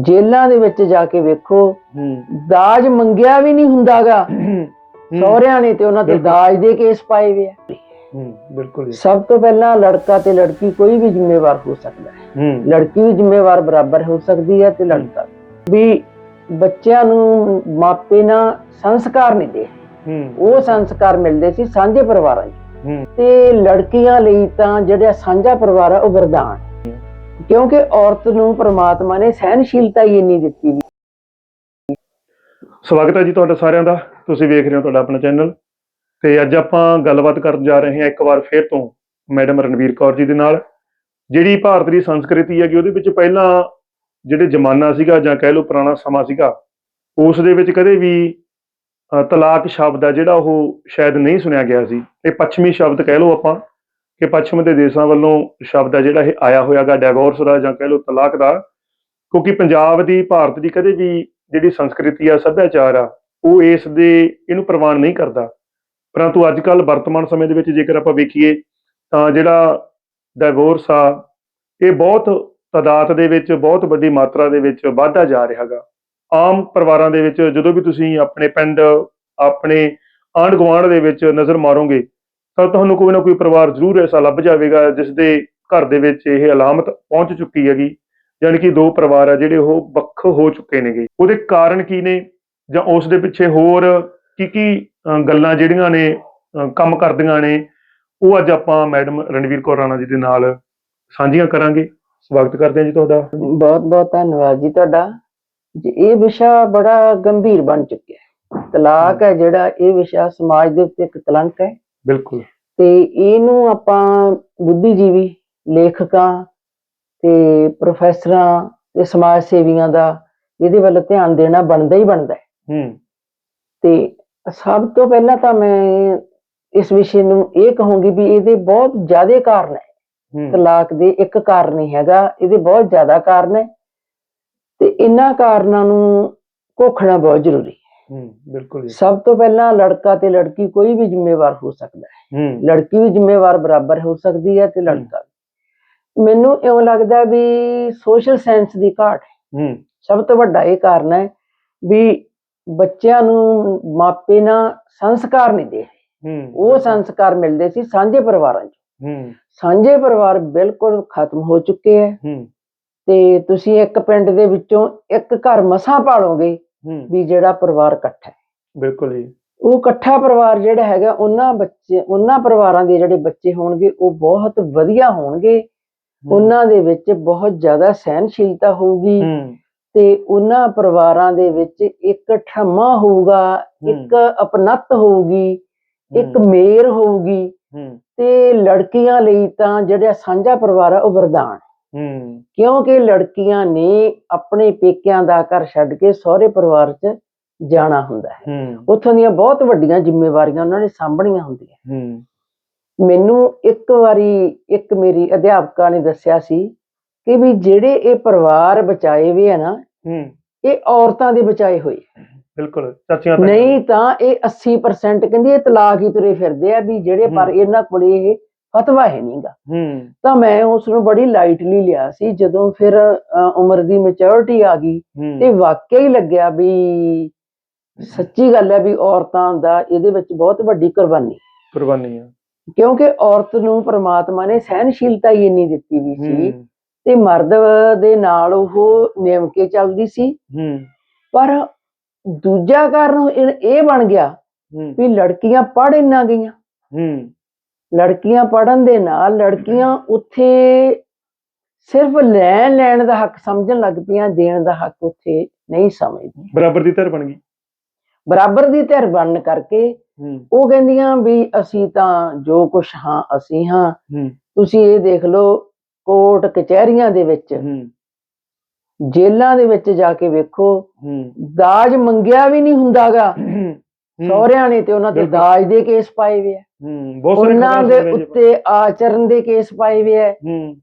ਜੇਲ੍ਹਾਂ ਦੇ ਵਿੱਚ ਜਾ ਕੇ ਵੇਖੋ ਦਾਜ ਮੰਗਿਆ ਵੀ ਨਹੀਂ ਹੁੰਦਾਗਾ। ਸਹੁਰਿਆਂ ਨੇ ਤੇ ਉਹਨਾਂ ਤੇ। ਦਾਜ ਦੇ ਕੇਸ ਪਾਏ ਵੇ ਆ। ਹੂੰ ਬਿਲਕੁਲ ਸਭ ਤੋਂ ਪਹਿਲਾਂ ਲੜਕਾ ਤੇ ਲੜਕੀ ਕੋਈ ਵੀ ਜ਼ਿੰਮੇਵਾਰ ਹੋ ਸਕਦਾ ਹੈ। ਲੜਕੀ ਵੀ ਜ਼ਿੰਮੇਵਾਰ ਬਰਾਬਰ ਹੋ ਸਕਦੀ ਹੈ ਤੇ ਲੜਕਾ ਵੀ। ਬੱਚਿਆਂ ਨੂੰ ਮਾਪੇ ਨਾ ਸੰਸਕਾਰ ਨਹੀਂ ਦੇ। ਉਹ ਸੰਸਕਾਰ ਮਿਲਦੇ ਸੀ ਸਾਂਝੇ ਪਰਿਵਾਰਾਂ 'ਚ। ਤੇ ਲੜਕੀਆਂ ਲਈ ਤਾਂ ਜਿਹੜਾ ਸਾਂਝਾ ਪਰਿਵਾਰ ਆ ਉਹ ਵਰਦਾਨ। ਹੈ। ਕਿਉਂਕਿ ਔਰਤ ਨੂੰ ਪ੍ਰਮਾਤਮਾ ਨੇ ਸਹਿਨਸ਼ੀਲਤਾ ਹੀ ਇੰਨੀ ਦਿੱਤੀ ਵੀ। ਸਵਾਗਤ ਹੈ ਜੀ ਤੁਹਾਡਾ ਸਾਰਿਆਂ ਦਾ। ਤੁਸੀਂ ਵੇਖ ਰਹੇ ਹੋ ਤੁਹਾਡਾ ਆਪਣਾ ਚੈਨਲ। ਤੇ ਅੱਜ ਆਪਾਂ ਗੱਲਬਾਤ ਕਰਨ ਜਾ ਰਹੇ ਹਾਂ ਇੱਕ ਵਾਰ ਫੇਰ ਤੋਂ ਮੈਡਮ ਰਣਵੀਰ ਕੌਰ ਜੀ ਦੇ ਨਾਲ, ਜਿਹੜੀ ਭਾਰਤ ਦੀ ਸੰਸਕ੍ਰਿਤੀ ਹੈਗੀ, ਉਹਦੇ ਵਿੱਚ ਪਹਿਲਾਂ ਜਿਹੜੇ ਜ਼ਮਾਨਾ ਸੀਗਾ ਜਾਂ ਕਹਿ ਲਓ ਪੁਰਾਣਾ ਸਮਾਂ ਸੀਗਾ, ਉਸ ਦੇ ਵਿੱਚ ਕਦੇ ਵੀ ਤਲਾਕ ਸ਼ਬਦ ਆ ਜਿਹੜਾ ਉਹ ਸ਼ਾਇਦ ਨਹੀਂ ਸੁਣਿਆ ਗਿਆ ਸੀ। ਇਹ ਪੱਛਮੀ ਸ਼ਬਦ ਕਹਿ ਲਓ ਆਪਾਂ। ਕਿ ਪੱਛਮ ਦੇ ਦੇਸ਼ਾਂ ਵੱਲੋਂ ਸ਼ਬਦ ਹੈ ਜਿਹੜਾ ਇਹ ਆਇਆ ਹੋਇਆਗਾ ਡਿਵੋਰਸ ਦਾ ਜਾਂ ਕਹਿ ਲਓ ਤਲਾਕ ਦਾ, ਕਿਉਂਕਿ ਪੰਜਾਬ ਦੀ, ਭਾਰਤ ਦੀ ਕਦੇ ਵੀ ਜਿਹੜੀ ਸੰਸਕ੍ਰਿਤੀ ਆ, ਸੱਭਿਆਚਾਰ ਆ, ਉਹ ਇਸ ਦੇ ਇਹਨੂੰ ਪ੍ਰਵਾਨ ਨਹੀਂ ਕਰਦਾ। ਪਰੰਤੂ ਅੱਜ ਕੱਲ ਵਰਤਮਾਨ ਸਮੇਂ ਦੇ ਵਿੱਚ ਜੇਕਰ ਆਪਾਂ ਵੇਖੀਏ, ਤਾਂ ਜਿਹੜਾ ਡਿਵੋਰਸ ਆ, ਇਹ ਬਹੁਤ ਤਾਦਾਦ ਦੇ ਵਿੱਚ, ਬਹੁਤ ਵੱਡੀ ਮਾਤਰਾ ਦੇ ਵਿੱਚ ਵਾਧਾ ਜਾ ਰਿਹਾ ਹੈਗਾ ਆਮ ਪਰਿਵਾਰਾਂ ਦੇ ਵਿੱਚ ਜਦੋਂ ਵੀ ਤੁਸੀਂ ਆਪਣੇ ਪਿੰਡ, ਆਪਣੇ ਆਂਢ ਗੁਆਂਢ ਦੇ ਵਿੱਚ ਨਜ਼ਰ ਮਾਰੋਗੇ ਤਾਂ ਤੁਹਾਨੂੰ ਕੋਈ ਨਾ ਕੋਈ ਪਰਿਵਾਰ ਜ਼ਰੂਰ ਐਸਾ ਲੱਭ ਜਾਵੇਗਾ ਜਿਸ ਦੇ ਘਰ ਦੇ ਵਿੱਚ ਇਹ ਅਲਾਮਤ ਪਹੁੰਚ ਚੁੱਕੀ ਹੈਗੀ। ਯਾਨੀ ਕਿ ਦੋ ਪਰਿਵਾਰ ਆ ਜਿਹੜੇ ਉਹ ਵੱਖ ਹੋ ਚੁੱਕੇ ਨੇਗੇ। ਉਹਦੇ ਕਾਰਨ ਕੀ ਨੇ? ਜਾਂ ਉਸ ਦੇ ਪਿੱਛੇ ਹੋਰ ਕੀ ਕੀ ਗੱਲਾਂ ਜਿਹੜੀਆਂ ਨੇ ਕੰਮ ਕਰਦੀਆਂ ਨੇ? ਉਹ ਅੱਜ ਆਪਾਂ ਮੈਡਮ ਰਣਵੀਰ ਕੌਰ ਰਾਣਾ ਜੀ ਦੇ ਨਾਲ ਸਾਂਝੀਆਂ ਕਰਾਂਗੇ। ਸਵਾਗਤ ਕਰਦੇ ਹਾਂ ਜੀ ਤੁਹਾਡਾ। ਬਹੁਤ ਬਹੁਤ ਧੰਨਵਾਦ ਜੀ ਤੁਹਾਡਾ। ਇਹ ਵਿਸ਼ਾ ਬੜਾ ਗੰਭੀਰ ਬਣ ਚੁੱਕਿਆ ਹੈ। ਤਲਾਕ ਹੈ ਜਿਹੜਾ, ਇਹ ਵਿਸ਼ਾ ਸਮਾਜ ਦੇ ਉੱਤੇ ਇੱਕ ਕਲੰਕ ਹੈ। ਬਿਲਕੁਲ। ਤੇ ਇਹਨੂੰ ਆਪਾਂ ਬੁੱਧੀਜੀਵੀ ਲੇਖਕਾਂ ਤੇ ਪ੍ਰੋਫੈਸਰਾਂ ਤੇ ਸਮਾਜ ਸੇਵੀਆਂ ਦਾ ਇਹਦੇ ਵੱਲ ਧਿਆਨ ਦੇਣਾ ਬਣਦਾ ਹੀ ਬਣਦਾ ਹੈ। ਹੂੰ। ਤੇ ਸਭ ਤੋਂ ਪਹਿਲਾਂ ਤਾਂ ਮੈਂ ਇਸ ਵਿਸ਼ੇ ਨੂੰ ਇਹ ਕਹੂੰਗੀ ਵੀ ਇਹਦੇ ਬਹੁਤ ਜ਼ਿਆਦਾ ਕਾਰਨ ਹੈ। ਹੂੰ। ਤਲਾਕ ਦੇ ਇੱਕ ਕਾਰਨ ਨਹੀਂ ਹੈਗਾ ਇਹਦੇ ਬਹੁਤ ਜ਼ਿਆਦਾ ਕਾਰਨ ਹੈ। ਤੇ ਇਹਨਾਂ ਕਾਰਨਾਂ ਨੂੰ ਘੋਖਣਾ ਬਹੁਤ ਜ਼ਰੂਰੀ ਹੈ ਬਿਲਕੁਲ ਜੀ। ਸਭ ਤੋਂ ਪਹਿਲਾਂ ਲੜਕਾ ਤੇ ਲੜਕੀ ਕੋਈ ਵੀ ਜ਼ਿੰਮੇਵਾਰ ਹੋ ਸਕਦਾ ਹੈ। ਲੜਕੀ ਵੀ ਜ਼ਿੰਮੇਵਾਰ ਬਰਾਬਰ ਹੋ ਸਕਦੀ ਹੈ ਤੇ ਲੜਕਾ। ਮੈਨੂੰ ਇਉਂ ਲੱਗਦਾ ਵੀ ਸੋਸ਼ਲ ਸਾਇੰਸ ਦੀ ਘਾਟ ਹੈ। ਸਭ ਤੋਂ ਵੱਡਾ ਇਹ ਕਾਰਨ ਹੈ ਵੀ ਬੱਚਿਆਂ ਨੂੰ ਮਾਪੇ ਨਾ ਸੰਸਕਾਰ ਨਹੀਂ ਦੇ ਹੂੰ ਉਹ ਸੰਸਕਾਰ ਮਿਲਦੇ ਸੀ ਸਾਂਝੇ ਪਰਿਵਾਰਾਂ 'ਚ। ਹੂੰ। ਸਾਂਝੇ ਪਰਿਵਾਰ ਬਿਲਕੁਲ ਖਤਮ ਹੋ ਚੁੱਕੇ ਹੈ। ਹੂੰ। ਤੇ ਤੁਸੀਂ ਇੱਕ ਪਿੰਡ ਦੇ ਵਿੱਚੋਂ ਇੱਕ ਘਰ ਮਸਾਂ ਪਾਲੋਗੇ ਵੀ ਜਿਹੜਾ ਪਰਿਵਾਰ ਇਕੱਠਾ ਹੈ। ਬਿਲਕੁਲ ਜੀ। ਉਹ ਇਕੱਠਾ ਪਰਿਵਾਰ ਜਿਹੜਾ ਹੈਗਾ ਉਹਨਾਂ ਬੱਚੇ ਉਹਨਾਂ ਪਰਿਵਾਰਾਂ ਦੇ ਜਿਹੜੇ ਬੱਚੇ ਹੋਣਗੇ ਉਹ ਬਹੁਤ ਵਧੀਆ ਹੋਣਗੇ। ਉਹਨਾਂ ਦੇ ਵਿੱਚ ਬਹੁਤ ਜ਼ਿਆਦਾ ਸਹਿਨਸ਼ੀਲਤਾ ਹੋਊਗੀ ਤੇ ਉਹਨਾਂ ਪਰਿਵਾਰਾਂ ਦੇ ਵਿੱਚ ਇੱਕ ਠਮਾ ਹੋਊਗਾ ਇੱਕ ਅਪਨੱਤ ਹੋਊਗੀ ਇੱਕ ਮੇਰ ਹੋਊਗੀ ਤੇ ਲੜਕੀਆਂ ਲਈ ਤਾਂ ਜਿਹੜਾ ਸਾਂਝਾ ਪਰਿਵਾਰ ਆ ਉਹ ਵਰਦਾਨ ਹੈ। ਹੂੰ ਕਿਉਂਕਿ ਲੜਕੀਆਂ ਨੇ ਆਪਣੇ ਪੇਕਿਆਂ ਦਾ ਘਰ ਛੱਡ ਕੇ ਸਹੁਰੇ ਪਰਿਵਾਰ 'ਚ ਜਾਣਾ ਹੁੰਦਾ ਹੈ ਹੂੰ ਉੱਥੋਂ ਦੀਆਂ ਬਹੁਤ ਵੱਡੀਆਂ ਜ਼ਿੰਮੇਵਾਰੀਆਂ ਉਹਨਾਂ ਨੇ ਸਾਂਭਣੀਆਂ ਹੁੰਦੀਆਂ ਹੂੰ ਮੈਨੂੰ ਇੱਕ ਵਾਰੀ ਇੱਕ ਮੇਰੀ ਅਧਿਆਪਕਾ ਨੇ ਦੱਸਿਆ ਸੀ ਕਿ ਵੀ ਜਿਹੜੇ ਇਹ ਪਰਿਵਾਰ ਬਚਾਏ ਹੋਏ ਆ ਨਾ ਹੂੰ ਇਹ ਔਰਤਾਂ ਦੇ ਬਚਾਏ ਹੋਏ। ਬਿਲਕੁਲ ਚਾਚੀਆਂ। ਨਹੀਂ ਤਾਂ ਇਹ 80% ਕਹਿੰਦੀ ਇਹ ਤਲਾਕ ਹੀ ਤੁਰੇ ਫਿਰਦੇ ਆ ਵੀ ਜਿਹੜੇ ਪਰ ਹੂੰ। ਇਹਨਾਂ ਕੋਲੇ ਇਹ ਫਤਵਾ ਹੈ ਨਹੀਂਗਾ ਹੂੰ। ਤਾਂ ਮੈਂ ਉਸ ਨੂੰ ਬੜੀ ਲਾਈਟਲੀ ਲਿਆ ਸੀ ਜਦੋਂ ਫਿਰ ਉਮਰ ਦੀ ਮੈਚੁਰਿਟੀ ਆ ਗਈ ਤੇ ਵਾਕਿਆ ਹੀ ਲੱਗਿਆ ਵੀ ਸੱਚੀ ਗੱਲ ਹੈ ਵੀ ਔਰਤਾਂ ਦਾ ਇਹਦੇ ਵਿੱਚ ਬਹੁਤ ਵੱਡੀ ਕੁਰਬਾਨੀ। ਕੁਰਬਾਨੀ ਆ। ਕਿਉਂਕਿ ਔਰਤ ਨੂੰ ਪ੍ਰਮਾਤਮਾ ਨੇ ਸਹਿਨਸ਼ੀਲਤਾ ਹੀ ਇੰਨੀ ਦਿੱਤੀ ਵੀ ਸੀ ਤੇ ਮਰਦ ਦੇ ਨਾਲ ਉਹ ਨਿਯਮ ਕੇ ਚੱਲਦੀ ਸੀ। ਹੂੰ। ਪਰ ਦੂਜਾ ਕਾਰਨ ਇਹ ਬਣ ਗਿਆ ਵੀ ਲੜਕੀਆਂ ਪੜ੍ਹ ਇੰਨਾ ਗਈਆਂ। ਹੂੰ। ਲੜਕੀਆਂ ਪੜਨ ਦੇ ਨਾਲ ਲੜਕੀਆਂ ਉੱਥੇ ਸਿਰਫ ਲੈਣ ਲੈਣ ਦਾ ਹੱਕ ਸਮਝਣ ਲੱਗ ਪਈਆਂ ਦੇਣ ਦਾ ਹੱਕ ਉੱਥੇ ਨਹੀਂ ਸਮਝਦੀ ਬਰਾਬਰ ਦੀ ਧਰ ਬਣ ਗਈ। ਬਰਾਬਰ ਦੀ ਧਿਰ ਬਣਨ ਕਰਕੇ ਉਹ ਕਹਿੰਦੀਆਂ ਵੀ ਅਸੀਂ ਤਾਂ ਜੋ ਕੁਛ ਹਾਂ ਅਸੀਂ ਹਾਂ। ਤੁਸੀਂ ਇਹ ਦੇਖ ਲਓ ਕੋਰਟ ਕਚਹਿਰੀਆਂ ਦੇ ਵਿੱਚ ਹੂੰ। ਜੇਲ੍ਹਾਂ ਦੇ ਵਿੱਚ ਜਾ ਕੇ ਵੇਖੋ ਦਾਜ ਮੰਗਿਆ ਵੀ ਨਹੀਂ ਹੁੰਦਾਗਾ। ਸਹੁਰਿਆਂ ਨੇ ਤੇ ਉਹਨਾਂ ਤੇ। ਦਾਜ ਦੇ ਕੇਸ ਪਾਏ ਵੇ ਆ। ਹੂੰ ਬਹੁਤ ਸਾਰੇ ਉਹਨਾਂ ਦੇ। ਉੱਤੇ ਆਚਰਨ ਦੇ ਕੇਸ ਪਾਏ ਵੇ ਆ।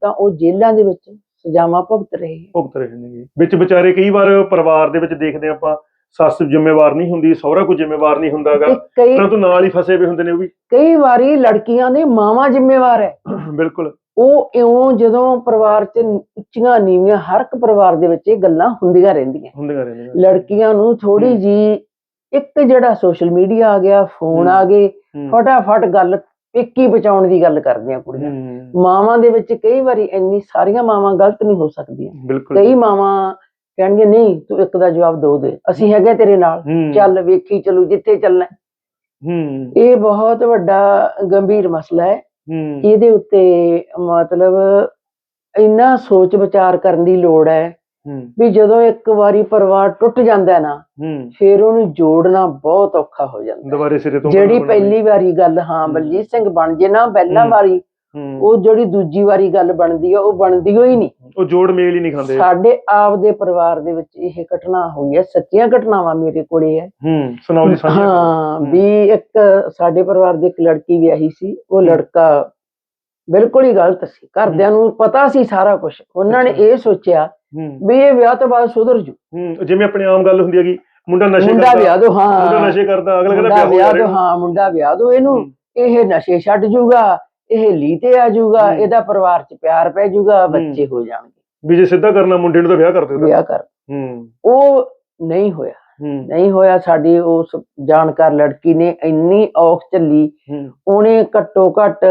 ਤਾਂ ਉਹ ਜੇਲ੍ਹਾਂ ਦੇ ਵਿੱਚ ਸਜ਼ਾਵਾਂ ਭੁਗਤ ਰਹੇ। ਭੁਗਤ ਰਹੇ ਨੇ ਵਿੱਚ ਵਿਚਾਰੇ ਕਈ ਵਾਰ ਪਰਿਵਾਰ ਦੇ ਵਿੱਚ ਦੇਖਦੇ ਆਪਾਂ ਸੱਸ ਜ਼ਿੰਮੇਵਾਰ ਨਹੀਂ ਹੁੰਦੀ ਸਹੁਰਾ ਕੋਈ ਜ਼ਿੰਮੇਵਾਰ ਨਹੀਂ ਹੁੰਦਾਗਾ ਪਰੰਤੂ ਨਾਲ ਹੀ ਫਸੇ ਹੋਏ ਹੁੰਦੇ ਨੇ ਉਹ ਵੀ। ਕਈ ਵਾਰੀ ਲੜਕੀਆਂ ਦੇ ਮਾਵਾਂ ਜ਼ਿੰਮੇਵਾਰ ਹੈ ਬਿਲਕੁਲ। ਉਹ ਇਉਂ ਜਦੋਂ ਪਰਿਵਾਰ 'ਚ ਉੱਚੀਆਂ ਨੀਵੀਆਂ ਹਰ ਇੱਕ ਪਰਿਵਾਰ ਦੇ ਵਿੱਚ ਇਹ ਗੱਲਾਂ ਹੁੰਦੀਆਂ ਰਹਿੰਦੀਆਂ। ਹੁੰਦੀਆਂ ਰਹਿੰਦੀਆਂ। ਲੜਕੀਆਂ ਨੂੰ ਥੋੜੀ। ਜੀ ਇੱਕ ਜਿਹੜਾ ਸੋਸ਼ਲ ਮੀਡੀਆ ਆ ਗਿਆ ਫੋਨ। ਆ ਗਏ ਫਟਾਫਟ ਗੱਲ ਪੇਕੀ ਬਚਾਉਣ ਦੀ ਗੱਲ ਕਰਦੀਆਂ ਕੁੜੀਆਂ। ਮਾਵਾਂ ਦੇ ਵਿੱਚ ਕਈ ਵਾਰੀ ਇੰਨੀ ਸਾਰੀਆਂ ਮਾਵਾਂ ਗਲਤ ਨਹੀਂ ਹੋ ਸਕਦੀਆਂ। ਕਈ ਮਾਵਾਂ ਕਹਿਣਗੇ ਨਹੀਂ ਤੂੰ ਇੱਕ ਦਾ ਜਵਾਬ ਦੋ ਦੇ ਅਸੀਂ ਹੈਗੇ ਤੇਰੇ ਨਾਲ। ਚੱਲ ਵੇਖੀ ਚਲੂ ਜਿੱਥੇ ਚੱਲਣਾ ਹੈ। ਇਹ ਬਹੁਤ ਵੱਡਾ ਗੰਭੀਰ ਮਸਲਾ ਹੈ। ਇਹਦੇ ਉੱਤੇ ਮਤਲਬ ਇੰਨਾ ਸੋਚ ਵਿਚਾਰ ਕਰਨ ਦੀ ਲੋੜ ਹੂੰ। ਵੀ ਜਦੋਂ ਇੱਕ ਵਾਰੀ ਪਰਿਵਾਰ ਟੁੱਟ ਜਾਂਦਾ ਹੈ ਨਾ ਹੂੰ ਫਿਰ ਉਹਨੂੰ ਜੋੜਨਾ ਬਹੁਤ ਔਖਾ ਹੋ ਜਾਂਦਾ। ਦੁਬਾਰੇ ਸਿਰੇ ਤੋਂ ਜਿਹੜੀ। ਪਹਿਲੀ ਵਾਰੀ ਗੱਲ ਹਾਂ। ਬਲਜੀਤ ਸਿੰਘ ਬਣ ਜੇ ਨਾ ਪਹਿਲਾਂ। ਵਾਰੀ ਉਹ ਜਿਹੜੀ ਦੂਜੀ ਵਾਰੀ ਗੱਲ ਬਣਦੀ ਆ ਉਹ ਬਣਦੀ ਹੋਈ ਨਹੀਂ ਉਹ ਜੋੜ ਮੇਲ ਹੀ ਨਹੀਂ ਖਾਂਦੇ ਸਾਡੇ ਆਪ ਦੇ ਪਰਿਵਾਰ ਦੇ ਵਿੱਚ ਇਹ ਘਟਨਾ ਹੋਈ ਹੈ ਸੱਚੀਆਂ ਘਟਨਾਵਾਂ ਮੇਰੇ ਕੋਲੇ ਹੈ ਹੂੰ ਸੁਣਾਓ ਜੀ ਕਰੋ। ਹਾਂ। ਵੀ ਇੱਕ ਸਾਡੇ ਪਰਿਵਾਰ ਦੀ ਇੱਕ ਲੜਕੀ ਵਿਆਹੀ ਸੀ ਉਹ। ਲੜਕਾ ਬਿਲਕੁਲ ਹੀ ਗਲਤ ਸੀ। ਘਰਦਿਆਂ ਨੂੰ ਪਤਾ ਸੀ ਸਾਰਾ ਕੁਝ ਉਹਨਾਂ ਨੇ। ਇਹ ਸੋਚਿਆ ਵੀ ਇਹ ਵਿਆਹ ਤੋਂ ਬਾਅਦ ਸੁਧਰ ਜੂ। ਜਿਵੇਂ ਆਪਣੀ ਆਮ ਗੱਲ ਹੁੰਦੀ ਹੈਗੀ ਮੁੰਡਾ ਨਸ਼ੇ ਮੁੰਡਾ ਕਰਦਾ। ਵਿਆਹ ਦੋ ਮੁੰਡਾ ਹਾਂ ਨਸ਼ੇ ਕਰਦਾ ਅਗਲਾ ਕਹਿੰਦਾ ਮੁੰਡਾ ਵਿਆਹ ਦੋ ਹਾਂ ਮੁੰਡਾ ਵਿਆਹ ਦੋ ਇਹਨੂੰ। ਇਹ ਨਸ਼ੇ ਛੱਡ ਜੂਗਾ ਇਹ ਲੀਤੇ ਆ ਜੂਗਾ। ਇਹਦਾ ਪਰਿਵਾਰ ਚ ਪਿਆਰ ਪੈ ਜੂਗਾ ਬੱਚੇ ਹੋ ਜਾਣਗੇ। ਵੀ ਜੇ ਸਿੱਧਾ ਕਰਨਾ ਮੁੰਡੇ ਨੂੰ ਤਾਂ ਵਿਆਹ ਕਰ ਦਿਓ ਵਿਆਹ ਕਰ। ਹੂੰ। ਉਹ ਨਹੀਂ ਹੋਇਆ। ਨਹੀਂ ਹੋਇਆ ਸਾਡੀ ਉਸ ਜਾਣਕਾਰ ਲੜਕੀ ਨੇ ਇੰਨੀ ਔਖ ਹੂੰ। ਉਹਨੇ ਘੱਟੋ ਘੱਟ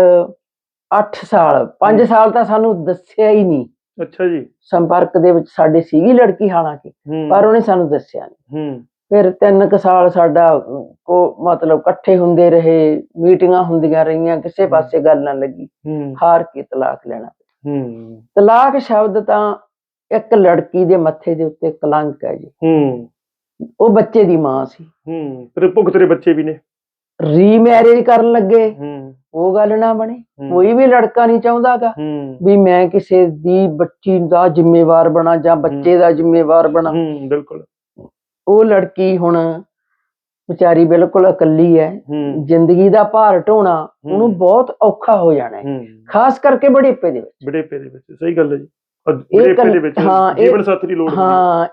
8 ਸਾਲ 5 ਸਾਲ ਤਾਂ ਸਾਨੂੰ ਦੱਸਿਆ ਹੀ ਨਹੀਂ। ਅੱਛਾ ਜੀ। ਸੰਪਰਕ ਦੇ ਵਿੱਚ ਸਾਡੇ ਸੀਗੀ ਲੜਕੀ ਹਾਲਾਂਕਿ ਪਰ ਉਹਨੇ ਸਾਨੂੰ ਦੱਸਿਆ ਨਹੀਂ। ਹੂੰ। ਫਿਰ ਤਿੰਨ ਕੁ ਸਾਲ ਸਾਡਾ ਕੋ ਮਤਲਬ ਇਕੱਠੇ ਹੁੰਦੇ ਰਹੇ ਮੀਟਿੰਗਾਂ ਹੁੰਦੀਆਂ ਰਹੀਆਂ ਕਿਸੇ। ਪਾਸੇ ਗੱਲ ਨਾ ਲੱਗੀ। ਹਾਰ ਕੇ ਤਲਾਕ ਲੈਣਾ। ਹੂੰ। ਤਲਾਕ ਸ਼ਬਦ ਤਾਂ ਇੱਕ ਲੜਕੀ ਦੇ ਮੱਥੇ ਦੇ ਉੱਤੇ ਕਲੰਕ ਹੈ ਜੀ। ਹੂੰ। ਉਹ ਬੱਚੇ ਦੀ ਮਾਂ ਸੀ। ਹੂੰ। ਤੇਰੇ ਭੁੱਖ ਤੇਰੇ ਬੱਚੇ ਵੀ ਨੇ? ਰੀਮੈਰਿਜ ਕਰਨ ਲੱਗੇ। ਹੂੰ। ਉਹ ਗੱਲ ਨਾ ਬਣੇ। ਕੋਈ ਵੀ ਲੜਕਾ ਨਹੀਂ ਚਾਹੁੰਦਾਗਾ ਵੀ ਮੈਂ ਕਿਸੇ ਦੀ ਬੱਚੀ ਦਾ ਜ਼ਿੰਮੇਵਾਰ ਬਣਾ ਜਾਂ ਬੱਚੇ ਦਾ ਜ਼ਿੰਮੇਵਾਰ ਬਣਾ। ਬਿਲਕੁਲ। ਉਹ ਲੜਕੀ ਹੁਣ ਵਿਚਾਰੀ ਬਿਲਕੁਲ ਇਕੱਲੀ ਹੈ। ਜ਼ਿੰਦਗੀ ਦਾ ਭਾਰ ਢੋਣਾ। ਉਹਨੂੰ ਬਹੁਤ ਔਖਾ ਹੋ ਜਾਣਾ। ਹੈ। ਖਾਸ ਕਰਕੇ ਬੁਢੇਪੇ ਦੇ ਵਿੱਚ। ਬੜੇਪੇ ਦੇ ਵਿੱਚ ਸਹੀ ਗੱਲ ਹੈ ਜੀ। ਬੜੇਪੇ ਦੇ ਵਿੱਚ ਹਾਂ, ਇਹ- ਜੀਵਨ ਸਾਥੀ ਦੀ ਲੋੜ ਹੈ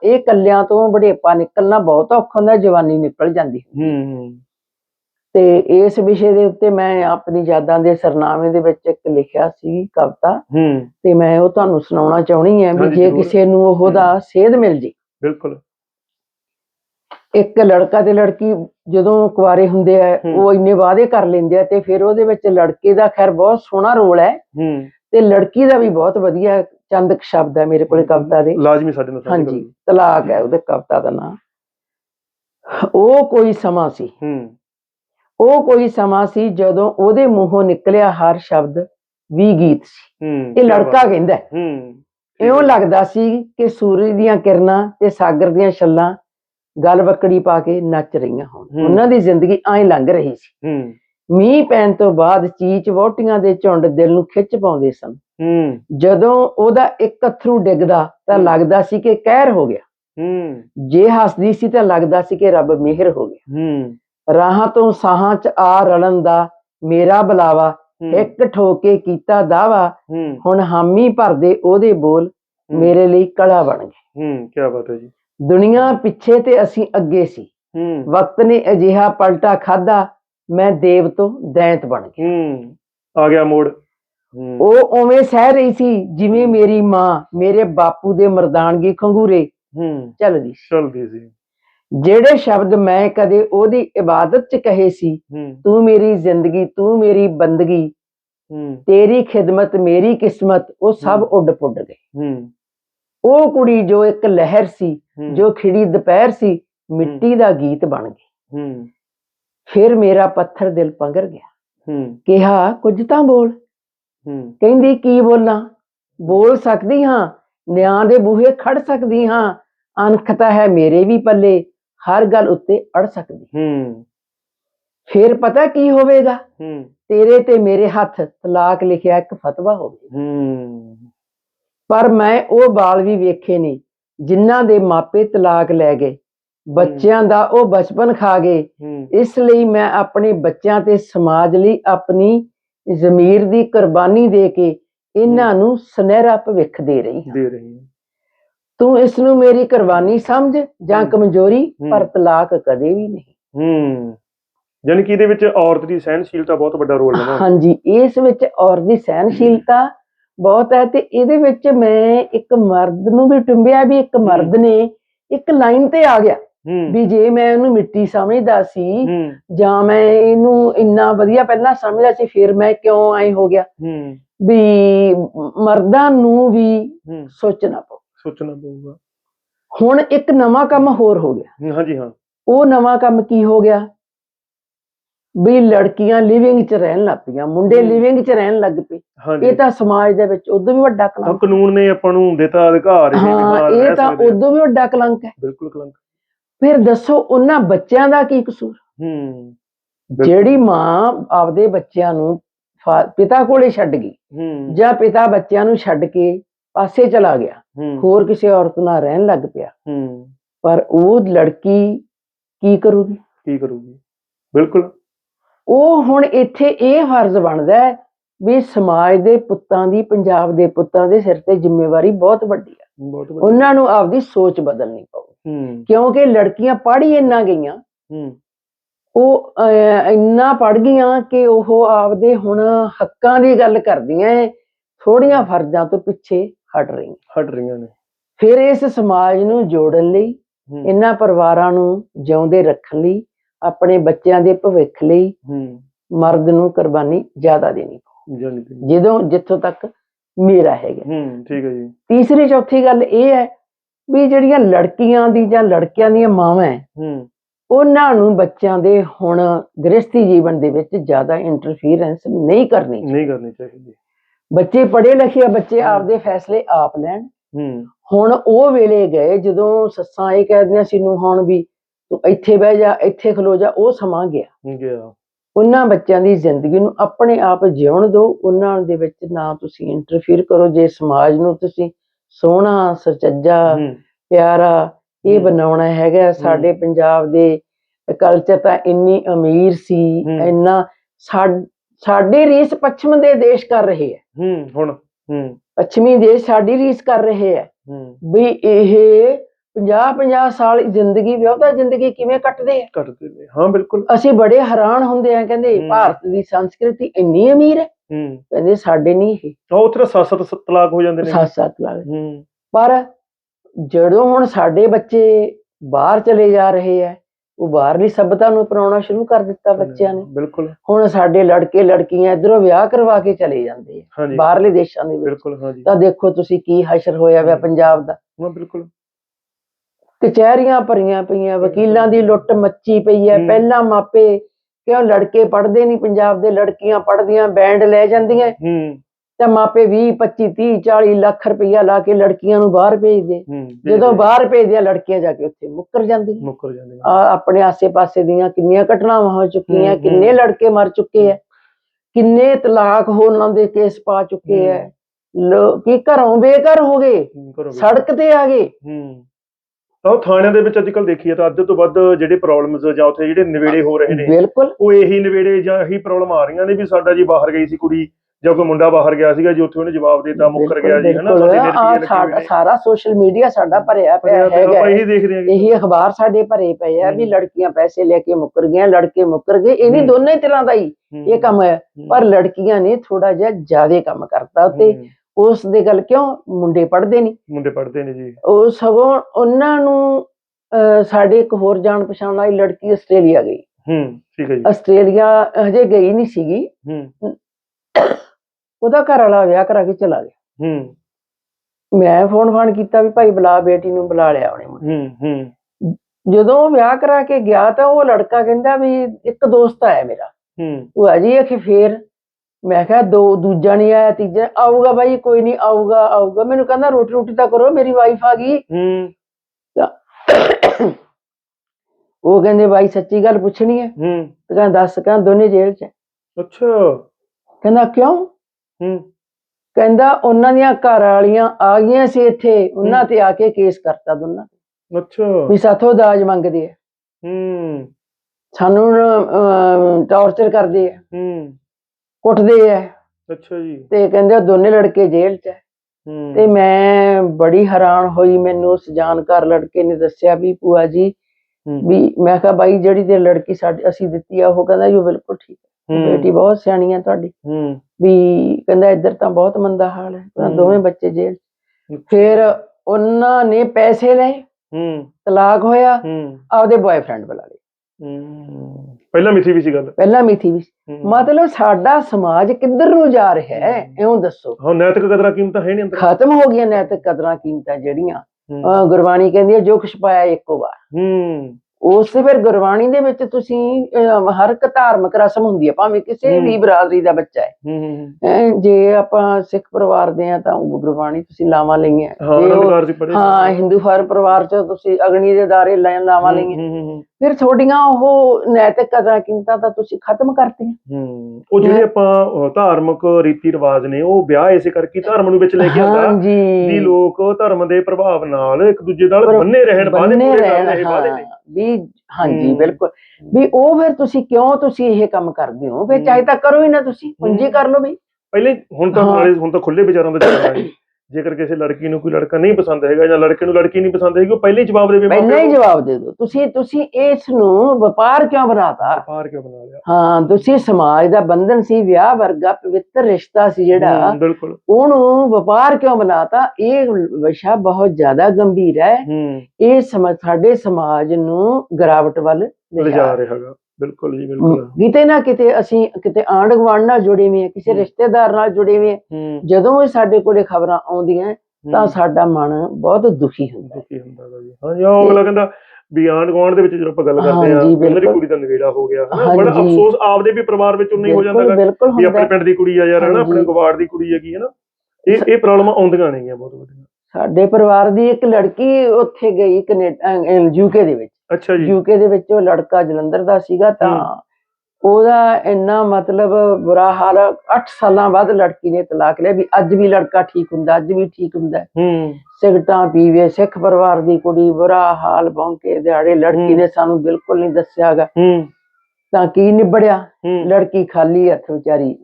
ਇਹ ਕੱਲਿਆਂ ਤੋਂ ਬੁਢੇਪਾ ਨਿਕਲਣਾ ਬਹੁਤ ਔਖਾ ਹੁੰਦਾ ਜਵਾਨੀ ਨਿਕਲ ਜਾਂਦੀ। ਹੂੰ ਹੂੰ। ਤੇ ਇਸ ਵਿਸ਼ੇ ਦੇ ਉੱਤੇ ਮੈਂ ਆਪਣੀ ਯਾਦਾਂ ਦੇ ਸਰਨਾਮੇ ਦੇ ਵਿੱਚ ਇੱਕ ਲਿਖਿਆ ਸੀ ਕਵਿਤਾ। ਹੂੰ। ਤੇ ਮੈਂ ਉਹ ਤੁਹਾਨੂੰ ਸੁਣਾਉਣਾ ਚਾਹਣੀ ਹੈ ਵੀ ਜੇ। ਕਿਸੇ ਨੂੰ ਉਹਦਾ ਸੇਧ ਮਿਲ ਜੇ। ਬਿਲਕੁਲ। ਇੱਕ ਲੜਕਾ ਤੇ ਲੜਕੀ ਜਦੋਂ ਕੁਆਰੇ ਹੁੰਦੇ ਆ। ਉਹ ਇੰਨੇ ਵਾਅਦੇ ਕਰ ਲੈਂਦੇ ਆ ਤੇ ਫਿਰ ਉਹਦੇ ਵਿੱਚ ਲੜਕੇ ਦਾ ਖੈਰ ਬਹੁਤ ਸੋਹਣਾ ਰੋਲ ਹੈ। ਹੂੰ। ਤੇ ਲੜਕੀ ਦਾ ਵੀ ਬਹੁਤ ਵਧੀਆ ਚੰਦਕ ਸ਼ਬਦ ਹੈ ਮੇਰੇ ਕੋਲੇ ਕਵਿਤਾ ਦੇ। ਲਾਜ਼ਮੀ ਸਾਡੇ ਨਾਲ ਹਾਂਜੀ ਤਲਾਕ ਹੈ ਉਹਦੇ ਕਵਿਤਾ ਦਾ ਨਾਮ ਉਹ ਕੋਈ ਸਮਾਂ ਸੀ। ਹੂੰ। ਉਹ ਕੋਈ ਸਮਾਂ ਸੀ ਜਦੋਂ ਉਹਦੇ ਮੂੰਹੋਂ ਨਿਕਲਿਆ ਹਰ ਸ਼ਬਦ ਵੀ ਗੀਤ ਸੀ। ਇਹ ਲੜਕਾ। ਕਹਿੰਦਾ ਹੈ। ਇਉਂ ਲੱਗਦਾ ਸੀ ਕਿ ਸੂਰਜ ਦੀਆਂ ਕਿਰਨਾਂ ਤੇ ਸਾਗਰ ਦੀਆਂ ਛੱਲਾਂ ਗਲ ਬੱਕੜੀ ਪਾ ਕੇ ਨੱਚ ਰਹੀਆਂ ਹੋਣ। ਉਹਨਾਂ ਦੀ ਜ਼ਿੰਦਗੀ ਐਂ ਲੰਘ ਰਹੀ ਸੀ। ਹੂੰ। ਮੀਂਹ ਪੈਣ ਤੋਂ ਬਾਅਦ ਚੀਚ ਵੋਟੀਆਂ ਦੇ ਝੁੰਡ ਦਿਲ ਨੂੰ ਖਿੱਚ ਪਾਉਂਦੇ ਸਨ। ਹੂੰ। ਜਦੋਂ ਉਹਦਾ ਇੱਕ ਅਥਰੂ ਡਿੱਗਦਾ ਤਾਂ। ਲੱਗਦਾ ਸੀ ਕਿ ਕਹਿਰ ਹੋ ਗਿਆ। ਹੂੰ। ਜੇ ਹੱਸਦੀ ਸੀ ਤਾਂ ਲੱਗਦਾ ਸੀ ਕਿ ਰੱਬ ਮਿਹਰ ਹੋ ਗਿਆ। ਹੂੰ। ਰਾਹਾਂ ਤੋਂ ਸਾਹਾਂ 'ਚ ਆ ਰਲਣ ਦਾ ਮੇਰਾ ਬੁਲਾਵਾ ਇੱਕ ਠੋਕੇ ਕੀਤਾ ਦਾਵਾ ਹੁਣ ਹਾਮੀ ਭਰਦੇ ਉਹਦੇ ਬੋਲ ਮੇਰੇ ਲਈ ਕਲਾ ਬਣ ਗਏ। ਹੂੰ ਕੀ ਬਾਤ ਹੈ ਜੀ। ਦੁਨੀਆ ਪਿੱਛੇ ਤੇ ਅਸੀਂ ਅੱਗੇ ਸੀ। ਹੂੰ। ਵਕਤ ਨੇ ਅਜਿਹਾ ਪਲਟਾ ਖਾਦਾ ਮੈਂ ਦੇਵ ਤੋਂ ਦੈਂਤ ਬਣ ਗਿਆ। ਹੂੰ ਆ ਗਿਆ ਮੋੜ। ਉਹ ਉਵੇਂ ਸਹਿ ਰਹੀ ਸੀ ਜਿਵੇਂ ਮੇਰੀ ਮਾਂ ਮੇਰੇ ਬਾਪੂ ਦੇ ਮਰਦਾਨਗੀ ਖੰਗੂਰੇ। ਹੂੰ। ਚੱਲਦੀ ਸੀ। ਚਲਦੀ ਸੀ। ਜਿਹੜੇ ਸ਼ਬਦ ਮੈਂ ਕਦੇ ਉਹਦੀ ਇਬਾਦਤ 'ਚ ਕਹੇ ਸੀ ਤੂੰ ਮੇਰੀ ਜ਼ਿੰਦਗੀ ਤੂੰ ਮੇਰੀ ਬੰਦਗੀ ਤੇਰੀ ਖਿਦਮਤ ਮੇਰੀ ਕਿਸਮਤ ਉਹ ਸਭ। ਉੱਡ ਪੁੱਡ ਗਏ। ਉਹ ਕੁੜੀ ਜੋ ਇੱਕ ਲਹਿਰ ਸੀ ਜੋ ਖਿੜੀ ਦੁਪਹਿਰ ਸੀ ਮਿੱਟੀ ਦਾ ਗੀਤ ਬਣ ਗਈ। ਫਿਰ ਮੇਰਾ ਪੱਥਰ ਦਿਲ ਪੰਗਰ ਗਿਆ। ਕਿਹਾ ਕੁਝ ਤਾਂ ਬੋਲ। ਕਹਿੰਦੀ ਕੀ ਬੋਲਾਂ? ਬੋਲ ਸਕਦੀ ਹਾਂ ਨਿਆਂ ਦੇ ਬੂਹੇ ਖੜ ਸਕਦੀ ਹਾਂ ਅਣਖ ਤਾਂ ਹੈ ਮੇਰੇ ਵੀ ਪੱਲੇ। ਹਰ ਗੱਲ ਉੱਤੇ ਅੜ ਸਕਦੀ। ਹੂੰ। ਫਿਰ ਪਤਾ ਕੀ ਹੋਵੇਗਾ? ਹੂੰ। ਤੇਰੇ ਤੇ ਮੇਰੇ ਹੱਥ ਤਲਾਕ ਲਿਖਿਆ ਇੱਕ ਫਤਵਾ ਹੋਵੇ ਹੂੰ। ਪਰ ਮੈਂ ਉਹ ਬਾਲ ਵੀ ਵੇਖੇ ਨੇ ਜਿਨ੍ਹਾਂ ਦੇ ਮਾਪੇ ਤਲਾਕ ਲੈ ਗਏ। ਬੱਚਿਆਂ ਦਾ ਉਹ ਬਚਪਨ ਖਾ ਗਏ। ਇਸ ਲਈ ਮੈਂ ਆਪਣੇ ਬੱਚਿਆਂ ਤੇ ਸਮਾਜ ਲਈ ਆਪਣੀ ਜ਼ਮੀਰ ਦੀ ਕੁਰਬਾਨੀ ਦੇ ਕੇ ਇਹਨਾਂ ਨੂੰ ਸੁਨਹਿਰਾ ਭਵਿੱਖ ਦੇ ਰਹੀ ਹਾਂ। ਦੇ ਰਹੀ ਹੈ। ਤੂੰ ਇਸ ਨੂੰ ਮੇਰੀ ਕੁਰਬਾਨੀ ਸਮਝ ਜਾਂ। ਕਮਜ਼ੋਰੀ। ਪਰ ਤਲਾਕ ਕਦੇ ਵੀ ਨਹੀਂ। ਹੂੰ। ਯਾਨੀ ਕਿ ਇਹਦੇ ਵਿੱਚ ਔਰਤ ਦੀ ਸਹਿਨਸ਼ੀਲਤਾ ਬਹੁਤ ਵੱਡਾ ਰੋਲ ਨਿਭਾਉਂਦੀ ਹਾਂਜੀ ਇਸ ਵਿੱਚ ਔਰਤ ਦੀ ਸਹਿਨਸ਼ੀਲਤਾ ਬਹੁਤ ਹੈ ਤੇ ਇਹਦੇ ਵਿੱਚ ਮੈਂ ਇੱਕ ਮਰਦ ਨੂੰ ਵੀ ਟੁੰਬਿਆ ਵੀ ਇੱਕ ਮਰਦ ਨੇ ਇੱਕ ਲਾਈਨ ਤੇ ਆ ਗਿਆ ਹੂੰ। ਵੀ ਜੇ ਮੈਂ ਉਹਨੂੰ ਮਿੱਟੀ ਸਮਝਦਾ ਸੀ ਹੂੰ। ਜਾਂ ਮੈਂ ਇਹਨੂੰ ਇੰਨਾ ਵਧੀਆ ਪਹਿਲਾਂ ਸਮਝਦਾ ਸੀ ਫਿਰ ਮੈਂ ਕਿਉਂ ਐ ਹੋ ਗਿਆ? ਹੂੰ। ਵੀ ਮਰਦਾਂ ਨੂੰ ਵੀ ਹੂੰ। ਸੋਚਣਾ ਪਊ। ਸੋਚਣਾ ਪਊਗਾ। ਹੁਣ ਇੱਕ ਨਵਾਂ ਕੰਮ ਹੋਰ ਹੋ ਗਿਆ। ਹਾਂਜੀ ਹਾਂ। ਉਹ ਨਵਾਂ ਕੰਮ ਕੀ ਹੋ ਗਿਆ? ਵੀ ਲੜਕੀਆਂ ਲਿਵਿੰਗ 'ਚ ਰਹਿਣ ਲੱਗ ਪਈਆਂ ਮੁੰਡੇ। ਲਿਵਿੰਗ 'ਚ ਰਹਿਣ ਲੱਗ ਪਏ। ਹਾਂਜੀ। ਇਹ ਤਾਂ ਸਮਾਜ ਦੇ ਵਿੱਚ ਉਦੋਂ ਵੀ ਵੱਡਾ ਤਾਂ ਕਲੰਕ ਕਾਨੂੰਨ ਨੇ ਆਪਾਂ ਨੂੰ ਦਿੱਤਾ ਅਧਿਕਾਰ ਇਹ ਹਾਂ ਇਹ ਤਾਂ। ਉਦੋਂ ਵੀ ਵੱਡਾ ਕਲੰਕ ਹੈ। ਬਿਲਕੁਲ ਕਲੰਕ। ਫਿਰ ਦੱਸੋ ਉਹਨਾਂ ਬੱਚਿਆਂ ਦਾ ਕੀ ਕਸੂਰ? ਹੂੰ ਜਿਹੜੀ ਮਾਂ ਆਪਦੇ ਬੱਚਿਆਂ ਨੂੰ ਫਾ- ਪਿਤਾ ਕੋਲੇ ਛੱਡ ਗਈ ਹੂੰ। ਜਾਂ ਪਿਤਾ ਬੱਚਿਆਂ ਨੂੰ ਛੱਡ ਕੇ ਪਾਸੇ ਚਲਾ ਗਿਆ। ਹੋਰ ਕਿਸੇ ਔਰਤ ਨਾਲ ਰਹਿਣ ਲੱਗ ਪਿਆ। ਪਰ ਉਹ ਲੜਕੀ ਕੀ ਕਰੂਗੀ? ਕੀ ਕਰੂਗੀ? ਬਿਲਕੁਲ। ਉਹ ਹੁਣ ਇੱਥੇ ਇਹ ਫਰਜ਼ ਬਣਦਾ ਹੈ ਵੀ ਸਮਾਜ ਦੇ ਪੁੱਤਾਂ ਦੀ ਪੰਜਾਬ ਦੇ ਪੁੱਤਾਂ ਦੇ ਸਿਰ ਤੇ ਜ਼ਿੰਮੇਵਾਰੀ ਬਹੁਤ ਵੱਡੀ ਵਧੀਆ ਉਹਨਾਂ ਨੂੰ ਆਪਦੀ ਸੋਚ ਬਦਲਣੀ ਪਊ। ਕਿਉਂਕਿ ਲੜਕੀਆਂ ਪੜ੍ਹ ਹੀ ਇੰਨਾ ਗਈਆਂ। ਉਹ ਇੰਨਾ ਪੜ ਗਈਆਂ ਕਿ ਉਹ ਆਪਦੇ ਹੁਣ ਹੱਕਾਂ ਦੀ ਗੱਲ ਕਰਦੀਆਂ ਥੋੜੀਆਂ ਫਰਜ਼ਾਂ ਤੋਂ ਪਿੱਛੇ ਹਟ ਰਹੀਆਂ। ਹਟ ਰਹੀਆਂ ਨੇ। ਫਿਰ ਇਸ ਸਮਾਜ ਨੂੰ ਜੋੜਨ ਲਈ ਇਹਨਾਂ ਪਰਿਵਾਰਾਂ ਨੂੰ ਜਿਉਂਦੇ ਰੱਖਣ ਲਈ ਆਪਣੇ ਬੱਚਿਆਂ ਦੇ ਭਵਿੱਖ ਲਈ ਮਰਦ ਨੂੰ ਕੁਰਬਾਨੀ ਜ਼ਿਆਦਾ ਦੇਣੀ ਜਦੋਂ ਜਿੱਥੋਂ ਤੱਕ ਮੇਰਾ ਹੈਗਾ। ਹੂੰ ਠੀਕ ਹੈ ਜੀ। ਤੀਸਰੀ ਚੌਥੀ ਗੱਲ ਇਹ ਹੈ ਵੀ ਜਿਹੜੀਆਂ ਲੜਕੀਆਂ ਦੀ ਜਾਂ ਲੜਕਿਆਂ ਦੀਆਂ ਮਾਵਾਂ ਹੂੰ ਉਹਨਾਂ ਨੂੰ ਬੱਚਿਆਂ ਦੇ ਹੁਣ ਗ੍ਰਸਤੀ ਜੀਵਨ ਦੇ ਵਿੱਚ ਜ਼ਿਆਦਾ ਇੰਟਰਫੀਰੈਂਸ ਨਹੀਂ ਕਰਨੀ ਨਹੀਂ ਕਰਨੀ ਚਾਹੀਦੀ। ਬੱਚੇ ਪੜ੍ਹੇ ਲਿਖੇ ਆ, ਬੱਚੇ ਆਪਦੇ ਫੈਸਲੇ ਆਪ ਲੈਣ। ਹੂੰ। ਹੁਣ ਉਹ ਵੇਲੇ ਗਏ ਜਦੋਂ ਸੱਸਾਂ ਇਹ ਕਹਿੰਦੀਆਂ ਸੀ ਨੂੰ ਹੁਣ ਵੀ ਤੂੰ ਇੱਥੇ ਬਹਿ ਜਾ ਇੱਥੇ ਖਲੋ ਜਾ। ਉਹ ਸਮਾਂ ਗਿਆ। ਗਿਆ। ਉਹਨਾਂ ਬੱਚਿਆਂ ਦੀ ਜ਼ਿੰਦਗੀ ਨੂੰ ਆਪਣੇ ਆਪ ਜਿਉਣ ਦਿਓ। ਉਹਨਾਂ ਦੇ ਵਿੱਚ ਨਾ ਤੁਸੀਂ ਇੰਟਰਫੀਅਰ ਕਰੋ। ਜੇ ਸਮਾਜ ਨੂੰ ਤੁਸੀਂ ਸੋਹਣਾ ਸੁਚੱਜਾ ਪਿਆਰਾ ਇਹ। ਬਣਾਉਣਾ ਹੈਗਾ ਸਾਡੇ ਪੰਜਾਬ ਦੇ ਕਲਚਰ ਤਾਂ ਇੰਨੀ ਅਮੀਰ ਸੀ। ਇੰਨਾ ਸਾਡੇ ਰੀਸ ਪੱਛਮ ਦੇ ਦੇਸ਼ ਕਰ ਰਹੇ ਹੈ। ਹੂੰ ਹੁਣ ਹੂੰ। ਪੱਛਮੀ ਦੇਸ਼ ਸਾਡੀ ਰੀਸ ਕਰ ਰਹੇ ਹੈ। ਹੂੰ। ਵੀ ਇਹ 50 50 ਸਾਲ ਜ਼ਿੰਦਗੀ ਵਿਆਹਤਾ ਜ਼ਿੰਦਗੀ ਕਿਵੇਂ ਕੱਟਦੇ ਆ? ਕਰਦੇ ਨੇ। ਹਾਂ ਬਿਲਕੁਲ। ਅਸੀਂ ਬੜੇ ਹੈਰਾਨ ਹੁੰਦੇ ਆ ਕਹਿੰਦੇ। ਭਾਰਤ ਦੀ ਸੰਸਕ੍ਰਿਤੀ ਇੰਨੀ ਅਮੀਰ ਹੈ। ਹੂੰ। ਕਹਿੰਦੇ ਸਾਡੇ ਨਹੀਂ ਇਹ। ਉਹ ਉੱਥੇ ਸੱਤ ਸੱਤ ਤਲਾਕ ਹੋ ਜਾਂਦੇ ਨੇ। ਸੱਤ ਸੱਤ ਹੂੰ। ਪਰ ਜਦੋਂ ਹੁਣ ਸਾਡੇ ਬੱਚੇ ਬਾਹਰ ਚਲੇ ਜਾ ਰਹੇ ਆ ਉਹ ਬਾਹਰਲੀ ਸਭਿਅਤਾ ਨੂੰ ਅਪਣਾਉਣਾ ਸ਼ੁਰੂ ਕਰ ਦਿੱਤਾ ਬੱਚਿਆਂ ਨੇ। ਬਿਲਕੁਲ। ਹੁਣ ਸਾਡੇ ਲੜਕੇ ਲੜਕੀਆਂ ਇਧਰੋਂ ਵਿਆਹ ਕਰਵਾ ਕੇ ਚਲੇ ਜਾਂਦੇ ਆ ਬਾਹਰਲੇ ਦੇਸ਼ਾਂ ਦੇ ਬਿਲਕੁਲ ਹਾਂਜੀ। ਤਾਂ ਦੇਖੋ ਤੁਸੀਂ ਕੀ ਹਸ਼ਰ ਹੋਇਆ ਹੋਇਆ ਹਮ। ਪੰਜਾਬ ਦਾ। ਹਾਂ ਬਿਲਕੁਲ। ਕਚਹਿਰੀਆਂ ਭਰੀਆਂ ਪਈਆਂ ਵਕੀਲਾਂ ਦੀ ਲੁੱਟ ਮੱਚੀ ਪਈ ਹੈ। ਪਹਿਲਾਂ ਮਾਪੇ ਕਿਉਂ ਲੜਕੇ ਪੜ੍ਹਦੇ ਨਹੀਂ? ਪੰਜਾਬ ਦੇ ਲੜਕੀਆਂ ਪੜ੍ਹਦੀਆਂ ਬੈਂਡ ਲੈ ਜਾਂਦੀਆਂ। ਹੂੰ। ਤਾਂ ਮਾਪੇ 20 25 30 40 ਲੱਖ ਰੁਪਈਆ ਲਾ ਕੇ ਲੜਕੀਆਂ ਨੂੰ ਬਾਹਰ ਭੇਜਦੇ ਜਦੋਂ ਬਾਹਰ ਭੇਜਦੇ ਆ ਲੜਕੀਆਂ ਜਾ ਕੇ ਉੱਥੇ ਮੁੱਕਰ ਜਾਂਦੀਆਂ। ਮੁੱਕਰ ਜਾਂਦੇ ਨੇ ਆ ਆਪਣੇ ਆਸੇ-ਪਾਸੇ ਦੀਆਂ ਕਿੰਨੀਆਂ ਘਟਨਾਵਾਂ ਹੋ ਚੁੱਕੀਆਂ। ਕਿੰਨੇ ਲੜਕੇ ਮਰ ਚੁੱਕੇ ਐ ਕਿੰਨੇ ਤਲਾਕ ਹੋਣ ਦੇ ਕੇਸ ਪਾ ਚੁੱਕੇ ਐ ਲੋਕੀ ਘਰੋਂ ਬੇਘਰ ਹੋ ਗਏ। ਸੜਕ ਤੇ ਆ ਗਏ? ਹੂੰ। ਤਾਂ ਉਹ ਥਾਣਿਆਂ ਦੇ ਵਿੱਚ ਅੱਜ ਕੱਲ ਦੇਖੀਏ ਤਾਂ ਅੱਧ ਤੋਂ ਵੱਧ ਜਿਹੜੇ ਪ੍ਰੋਬਲਮਸ ਜਾਂ ਉੱਥੇ ਜਿਹੜੇ ਨਿਵੇੜੇ ਹੋ ਰਹੇ ਨੇ ਬਿਲਕੁਲ। ਉਹ ਇਹੀ ਨਿਵੇੜੇ ਜਾਂ ਇਹੀ ਪ੍ਰੋਬਲਮ ਆ ਰਹੀਆਂ ਨੇ ਵੀ ਸਾਡਾ ਜੀ ਬਾਹਰ ਗਈ ਸੀ ਕੁੜੀ ਜਾਂ ਕੋਈ ਮੁੰਡਾ ਬਾਹਰ ਗਿਆ ਸੀਗਾ ਜੀ ਉੱਥੇ ਉਹਨੇ ਜਵਾਬ ਦਿੱਤਾ ਮੁੱਕਰ ਗਿਆ ਜੀ ਹਨਾ। ਸਾਡੇ। ਸਾਰਾ ਸੋਸ਼ਲ ਮੀਡੀਆ ਸਾਡਾ ਭਰਿਆ ਪਿਆ ਆਪਾਂ ਹੈਗਾ ਇਹੀ ਦੇਖਦੇ ਹਾਂ ਜੀ। ਇਹੀ ਅਖਬਾਰ ਸਾਡੇ ਭਰੇ ਪਏ ਆ ਵੀ। ਲੜਕੀਆਂ ਪੈਸੇ ਲੈ ਕੇ ਮੁੱਕਰ ਗਈਆਂ ਲੜਕੇ ਮੁੱਕਰ ਗਏ ਇਹ ਨਹੀਂ ਹਮ। ਦੋਨੇ ਤਰ੍ਹਾਂ ਦਾ ਹੀ ਹੂੰ, ਇਹ ਕੰਮ ਹੈ। ਹੂੰ, ਪਰ ਲੜਕੀਆਂ ਨੇ ਥੋੜਾ ਜਿਹਾ ਜ਼ਿਆਦਾ ਕੰਮ ਕਰਤਾ ਤੇ ਹੂੰ, ਉਸ ਦੇ ਗੱਲ ਕਿਉਂ? ਮੁੰਡੇ ਪੜ੍ਹਦੇ ਨਹੀਂ। ਮੁੰਡੇ ਪੜਦੇ ਨੇ ਜੀ। ਉਹ ਸਗੋਂ ਉਹਨਾਂ ਨੂੰ ਸਾਡੇ ਇੱਕ ਹੋਰ ਜਾਣ ਪਛਾਣ ਵਾਲੀ ਲੜਕੀ ਆਸਟ੍ਰੇਲੀਆ ਗਈ। ਹੂੰ ਠੀਕ ਹੈ ਜੀ। ਆਸਟ੍ਰੇਲੀਆ ਹਜੇ ਗਈ ਨਹੀਂ ਸੀਗੀ। ਹੂੰ। ਉਹਦਾ ਘਰ ਵਾਲਾ ਵਿਆਹ ਕਰਾ ਕੇ ਚਲਾ ਗਿਆ। ਹੂੰ। ਮੈਂ ਫੋਨ ਫਾਨ ਕੀਤਾ ਵੀ ਭਾਈ ਬੁਲਾ ਬੇਟੀ ਨੂੰ ਬੁਲਾ ਲਿਆ ਉਹਨੇ ਹੂੰ ਹੂੰ। ਜਦੋਂ ਵਿਆਹ ਕਰਾ ਕੇ ਗਿਆ ਤਾਂ ਉਹ ਲੜਕਾ ਕਹਿੰਦਾ ਵੀ ਇੱਕ ਦੋਸਤ ਆਇਆ ਮੇਰਾ। ਹੂੰ। ਉਹ ਆ ਜੀ ਫੇਰ। ਮੈਂ ਕਿਹਾ ਦੋ ਦੂਜਾ ਨਹੀਂ ਆਇਆ ਤੀਜਾ ਆਊਗਾ ਬਾਈ ਕੋਈ ਨਹੀਂ ਆਊਗਾ ਆਊਗਾ। ਮੈਨੂੰ ਕਹਿੰਦਾ ਰੋਟੀ ਰੋਟੀ ਤਾਂ ਕਰੋ ਮੇਰੀ ਵਾਈਫ ਆ ਗਈ। ਹੂੰ। ਉਹ ਕਹਿੰਦੇ ਬਾਈ ਸੱਚੀ ਗੱਲ ਪੁੱਛਣੀ ਹੈ। ਹੂੰ। ਤੇ ਕਹਿੰਦਾ ਦੱਸ ਕਹਿੰਦਾ ਦੋਨੇ ਜੇਲ੍ਹ 'ਚ। ਅੱਛਾ। ਕਹਿੰਦਾ ਕਿਉਂ? ਹੂੰ। ਕਹਿੰਦਾ ਉਹਨਾਂ ਦੀਆਂ ਘਰ ਵਾਲੀਆਂ ਆ ਗਈਆਂ ਸੀ ਇੱਥੇ ਉਹਨਾਂ। ਤੇ ਆ ਕੇ ਕੇਸ ਕਰਤਾ ਦੋਨਾਂ ਤੇ। ਅੱਛਾ। ਵੀ ਸਾਥੋਂ ਦਾਜ ਮੰਗਦੇ ਆ। ਹੂੰ। ਸਾਨੂੰ ਟੌਰਚਰ ਕਰਦੇ ਆ। ਹੂੰ। ਕੁੱਟਦੇ ਆ। ਅੱਛਾ ਜੀ। ਤੇ ਕਹਿੰਦੇ ਦੋਨੇ ਲੜਕੇ ਜੇਲ੍ਹ 'ਚ ਤੇ ਮੈਂ ਬੜੀ ਹੈਰਾਨ ਹੋਈ ਮੈਨੂੰ ਉਸ ਜਾਣਕਾਰ ਲੜਕੇ ਨੇ ਦੱਸਿਆ ਵੀ ਭੂਆ ਜੀ ਵੀ ਮੈਂ ਕਿਹਾ ਬਾਈ ਜਿਹੜੀ ਤੇ ਲੜਕੀ ਸਾਡੀ ਅਸੀਂ ਦਿੱਤੀ ਆ ਉਹ ਕਹਿੰਦਾ ਜੀ ਬਿਲਕੁਲ ਠੀਕ ਹੈ ਹੂੰ, ਬੇਟੀ ਬਹੁਤ ਸਿਆਣੀ ਹੈ ਤੁਹਾਡੀ। ਹੂੰ। ਵੀ ਕਹਿੰਦਾ ਇੱਧਰ ਤਾਂ ਬਹੁਤ ਮੰਦਾ ਹਾਲ ਹੈ ਉਹਨਾਂ। ਦੋਵੇਂ ਬੱਚੇ ਜੇਲ੍ਹ ਫਿਰ ਉਹਨਾਂ ਨੇ ਪੈਸੇ ਲਏ ਹੂੰ। ਤਲਾਕ ਹੋਇਆ ਹੂੰ। ਆਪਦੇ ਬॉयਫ੍ਰੈਂਡ ਬੁਲਾ ਲਏ। ਹੂੰ। ਪਹਿਲਾਂ ਮਿੱਥੀ ਵੀ ਸੀ ਗੱਲ? ਪਹਿਲਾਂ ਮਿੱਥੀ ਵੀ। ਮਤਲਬ ਸਾਡਾ ਸਮਾਜ ਕਿੱਧਰ ਨੂੰ ਜਾ ਰਿਹਾ ਹੈ। ਇਉਂ ਦੱਸੋ। ਹਾਂ ਨੈਤਿਕ ਕਦਰਾਂ ਕੀਮਤਾਂ ਹੈ ਨਹੀਂ ਅੰਦਰ? ਖਤਮ ਹੋ ਗਈਆਂ ਨੈਤਿਕ ਕਦਰਾਂ ਕੀਮਤਾਂ ਜਿਹੜੀਆਂ। ਗੁਰਬਾਣੀ ਕਹਿੰਦੀ ਹੈ ਜੋ ਕੁਛ ਪਾਇਆ ਇੱਕੋ ਵਾਰ। ਹੂੰ। ਉਸੇ ਫਿਰ ਗੁਰਬਾਣੀ ਦੇ ਵਿੱਚ ਤੁਸੀਂ ਹਰ ਇੱਕ ਧਾਰਮਿਕ ਰਸਮ ਹੁੰਦੀ ਹੈ ਭਾਵੇਂ ਕਿਸੇ। ਵੀ ਬਰਾਦਰੀ ਦਾ ਬੱਚਾ ਹੈ। ਜੇ ਆਪਾਂ ਸਿੱਖ ਪਰਿਵਾਰ ਦੇ ਆ ਤਾਂ ਉਹ ਗੁਰਬਾਣੀ ਤੁਸੀਂ ਲਾਵਾਂ ਲਈਆਂ। ਹਾਂ ਹਿੰਦੂ ਫਰ ਪਰਿਵਾਰ ਚ ਤੁਸੀਂ ਅਗਨੀ ਦੇ ਦਾਰੇ ਲਾਵਾਂ ਲਈਆਂ। ਫਿਰ ਤੁਹਾਡੀਆਂ ਉਹ ਨੈਤਿਕ ਕਦਰਾਂ ਕੀਮਤਾਂ ਤਾਂ ਤੁਸੀਂ ਖਤਮ ਕਰਤੀਆਂ ਹੂੰ ਉਹ ਜਿਹੜੇ ਆਪਾਂ ਅਹ, ਧਾਰਮਿਕ ਰੀਤੀ ਰਿਵਾਜ ਨੇ ਉਹ ਵਿਆਹ ਇਸੇ ਕਰਕੇ ਧਰਮ ਨੂੰ ਵਿੱਚ ਲੈ ਕੇ ਆਉਂਦਾ ਵੀ ਹਾਂਜੀ ਲੋਕ ਧਰਮ ਦੇ ਪ੍ਰਭਾਵ ਨਾਲ ਇੱਕ ਦੂਜੇ ਨਾਲ ਪਰ- ਬੰਨੇ ਰਹਿਣ ਬਾਅਦ ਬੰਨੇ ਪੂਰੇ ਰਹਿਣ ਕਰਨ ਇਹ ਵਾਅਦੇ ਹਾਂ ਨੇ ਵੀ ਹਾਂਜੀ। ਬਿਲਕੁਲ ਵੀ ਉਹ ਫਿਰ ਤੁਸੀਂ ਕਿਉਂ ਤੁਸੀਂ ਇਹ ਕੰਮ ਕਰਦੇ ਹੋ ਫਿਰ। ਚਾਹੇ ਤਾਂ ਕਰੋ ਹੀ ਨਾ ਤੁਸੀਂ ਪੁੰਜੀ। ਕਰ ਲਓ ਵੀ ਪਹਿਲੇ ਹੁਣ ਤਾਂ ਹਾਂ। ਨਾਲੇ ਹੁਣ ਤਾਂ ਖੁੱਲੇ ਵਿਚਾਰਾਂ ਦਾ ਜ਼ਮਾਨਾ ਹੈ ਜੇਕਰ ਕਿਸੇ ਲੜਕੀ ਨੂੰ ਕੋਈ ਲੜਕਾ ਨਹੀਂ ਪਸੰਦ ਹੈਗਾ ਜਾਂ ਲੜਕੇ ਨੂੰ ਲੜਕੀ ਨਹੀਂ ਪਸੰਦ ਹੈਗੀ ਉਹ ਪਹਿਲੇ ਹੀ ਜਵਾਬ ਦੇਵੇ ਪਹਿਲਾਂ ਹੀ ਜਵਾਬ ਦੇ ਦਿਓ। ਤੁਸੀਂ ਤੁਸੀਂ ਇਸ ਨੂੰ ਵਪਾਰ ਕਿਉਂ ਬਣਾਤਾ? ਪਾਰ ਕਿਉਂ ਬਣਾ ਲਿਆ? ਹਾਂ ਤੁਸੀਂ ਸਮਾਜ ਦਾ ਬੰਧਨ ਸੀ ਵਿਆਹ ਵਰਗਾ ਪਵਿੱਤਰ ਰਿਸ਼ਤਾ ਸੀ ਜਿਹੜਾ। ਬਿਲਕੁਲ। ਉਹਨੂੰ ਵਪਾਰ ਕਿਉਂ ਬਣਾਤਾ? ਇਹ ਵਿਸ਼ਾ ਬਹੁਤ ਜ਼ਿਆਦਾ ਗੰਭੀਰ ਹੈ। ਇਹ ਸਮ- ਸਾਡੇ ਸਮਾਜ ਨੂੰ ਗਿਰਾਵਟ ਵੱਲ ਲਿਜਾ ਰਿਹਾ ਹੈਗਾ। ਬਿਲਕੁਲ ਜੀ ਬਿਲਕੁਲ ਕਿਤੇ ਨਾ ਕਿਤੇ ਅਸੀਂ ਕਿਤੇ ਆਂਢ ਗੁਆਂਢ ਨਾਲ ਜੁੜੇ ਹੋਏ ਹਾਂ ਕਿਸੇ। ਰਿਸ਼ਤੇਦਾਰ ਨਾਲ ਜੁੜੇ ਹੋਏ ਹੂੰ ਜਦੋਂ ਇਹ ਸਾਡੇ ਕੋਲੇ ਖਬਰਾਂ ਆਉਂਦੀਆਂ ਤਾਂ ਸਾਡਾ ਮਨ ਬਹੁਤ ਦੁਖੀ ਹੁੰਦਾ ਹੈ। ਦੁਖੀ ਹੁੰਦਾ ਗਾ ਜੀ ਹਾਂਜੀ ਉਹ ਅਗਲਾ ਕਹਿੰਦਾ ਵੀ ਆਂਢ ਗੁਆਂਢ ਦੇ ਵਿੱਚ ਜਦੋਂ ਆਪਾਂ ਗੱਲ ਕਰਦੇ ਹਾਂਜੀ, ਆ ਉਹਨਾਂ ਦੀ ਬਿਲਕੁਲ। ਕੁੜੀ ਦਾ ਨਵੇੜਾ ਹੋ ਗਿਆ ਹਨਾ ਬੜਾ ਹਾਂਜੀ। ਅਫਸੋਸ ਆਪਦੇ ਵੀ ਪਰਿਵਾਰ ਵਿੱਚ ਉਨਾ ਹੀ ਹੋ ਜਾਂਦਾ ਬਿਲਕੁਲ ਹੈਗਾ ਬਿਲਕੁਲ ਵੀ ਹੁੰਦਾ ਆਪਣੇ ਹੈ। ਪਿੰਡ ਦੀ ਕੁੜੀ ਆ ਯਾਰ ਹਨਾ ਆਪਣੇ ਹਾਂਜੀ। ਗਵਾੜ ਦੀ ਕੁੜੀ ਹੈਗੀ ਹਨਾ ਇਹ ਇਹ ਪ੍ਰੋਬਲਮਾਂ ਆਉਂਦੀਆਂ ਨੇਗੀਆਂ ਬਹੁਤ ਵੱਡੀਆਂ ਸਾਡੇ ਪਰਿਵਾਰ ਦੀ ਇੱਕ ਲੜਕੀ ਉੱਥੇ ਗਈ ਕੈਨੇਡਾ ਯੂਕੇ ਦੇ ਵਿੱਚ ਅੱਛਾ ਜੀ। ਯੂਕੇ ਦੇ ਵਿੱਚ ਉਹ ਲੜਕਾ ਜਲੰਧਰ ਦਾ ਸੀਗਾ ਤਾਂ। ਉਹਦਾ ਇੰਨਾ ਮਤਲਬ ਬੁਰਾ ਹਾਲ 8 ਸਾਲਾਂ ਬਾਅਦ ਲੜਕੀ ਨੇ ਤਲਾਕ ਲਿਆ ਵੀ ਅੱਜ ਵੀ ਲੜਕਾ ਠੀਕ ਹੁੰਦਾ ਅੱਜ ਵੀ ਠੀਕ ਹੁੰਦਾ। ਹੂੰ। ਸਿਗਰਟਾਂ ਪੀਵੇ ਸਿੱਖ ਪਰਿਵਾਰ ਦੀ ਕੁੜੀ ਬੁਰਾ ਹਾਲ ਬੌਂਕੇ ਦਿਹਾੜੇ ਲੜਕੀ। ਨੇ ਸਾਨੂੰ ਬਿਲਕੁਲ ਨਹੀਂ ਦੱਸਿਆਗਾ। ਹੂੰ। ਤਾਂ ਕੀ ਨਿਬੜਿਆ? ਲੜਕੀ ਖਾਲੀ ਹੱਥ ਵਿਚਾਰੀ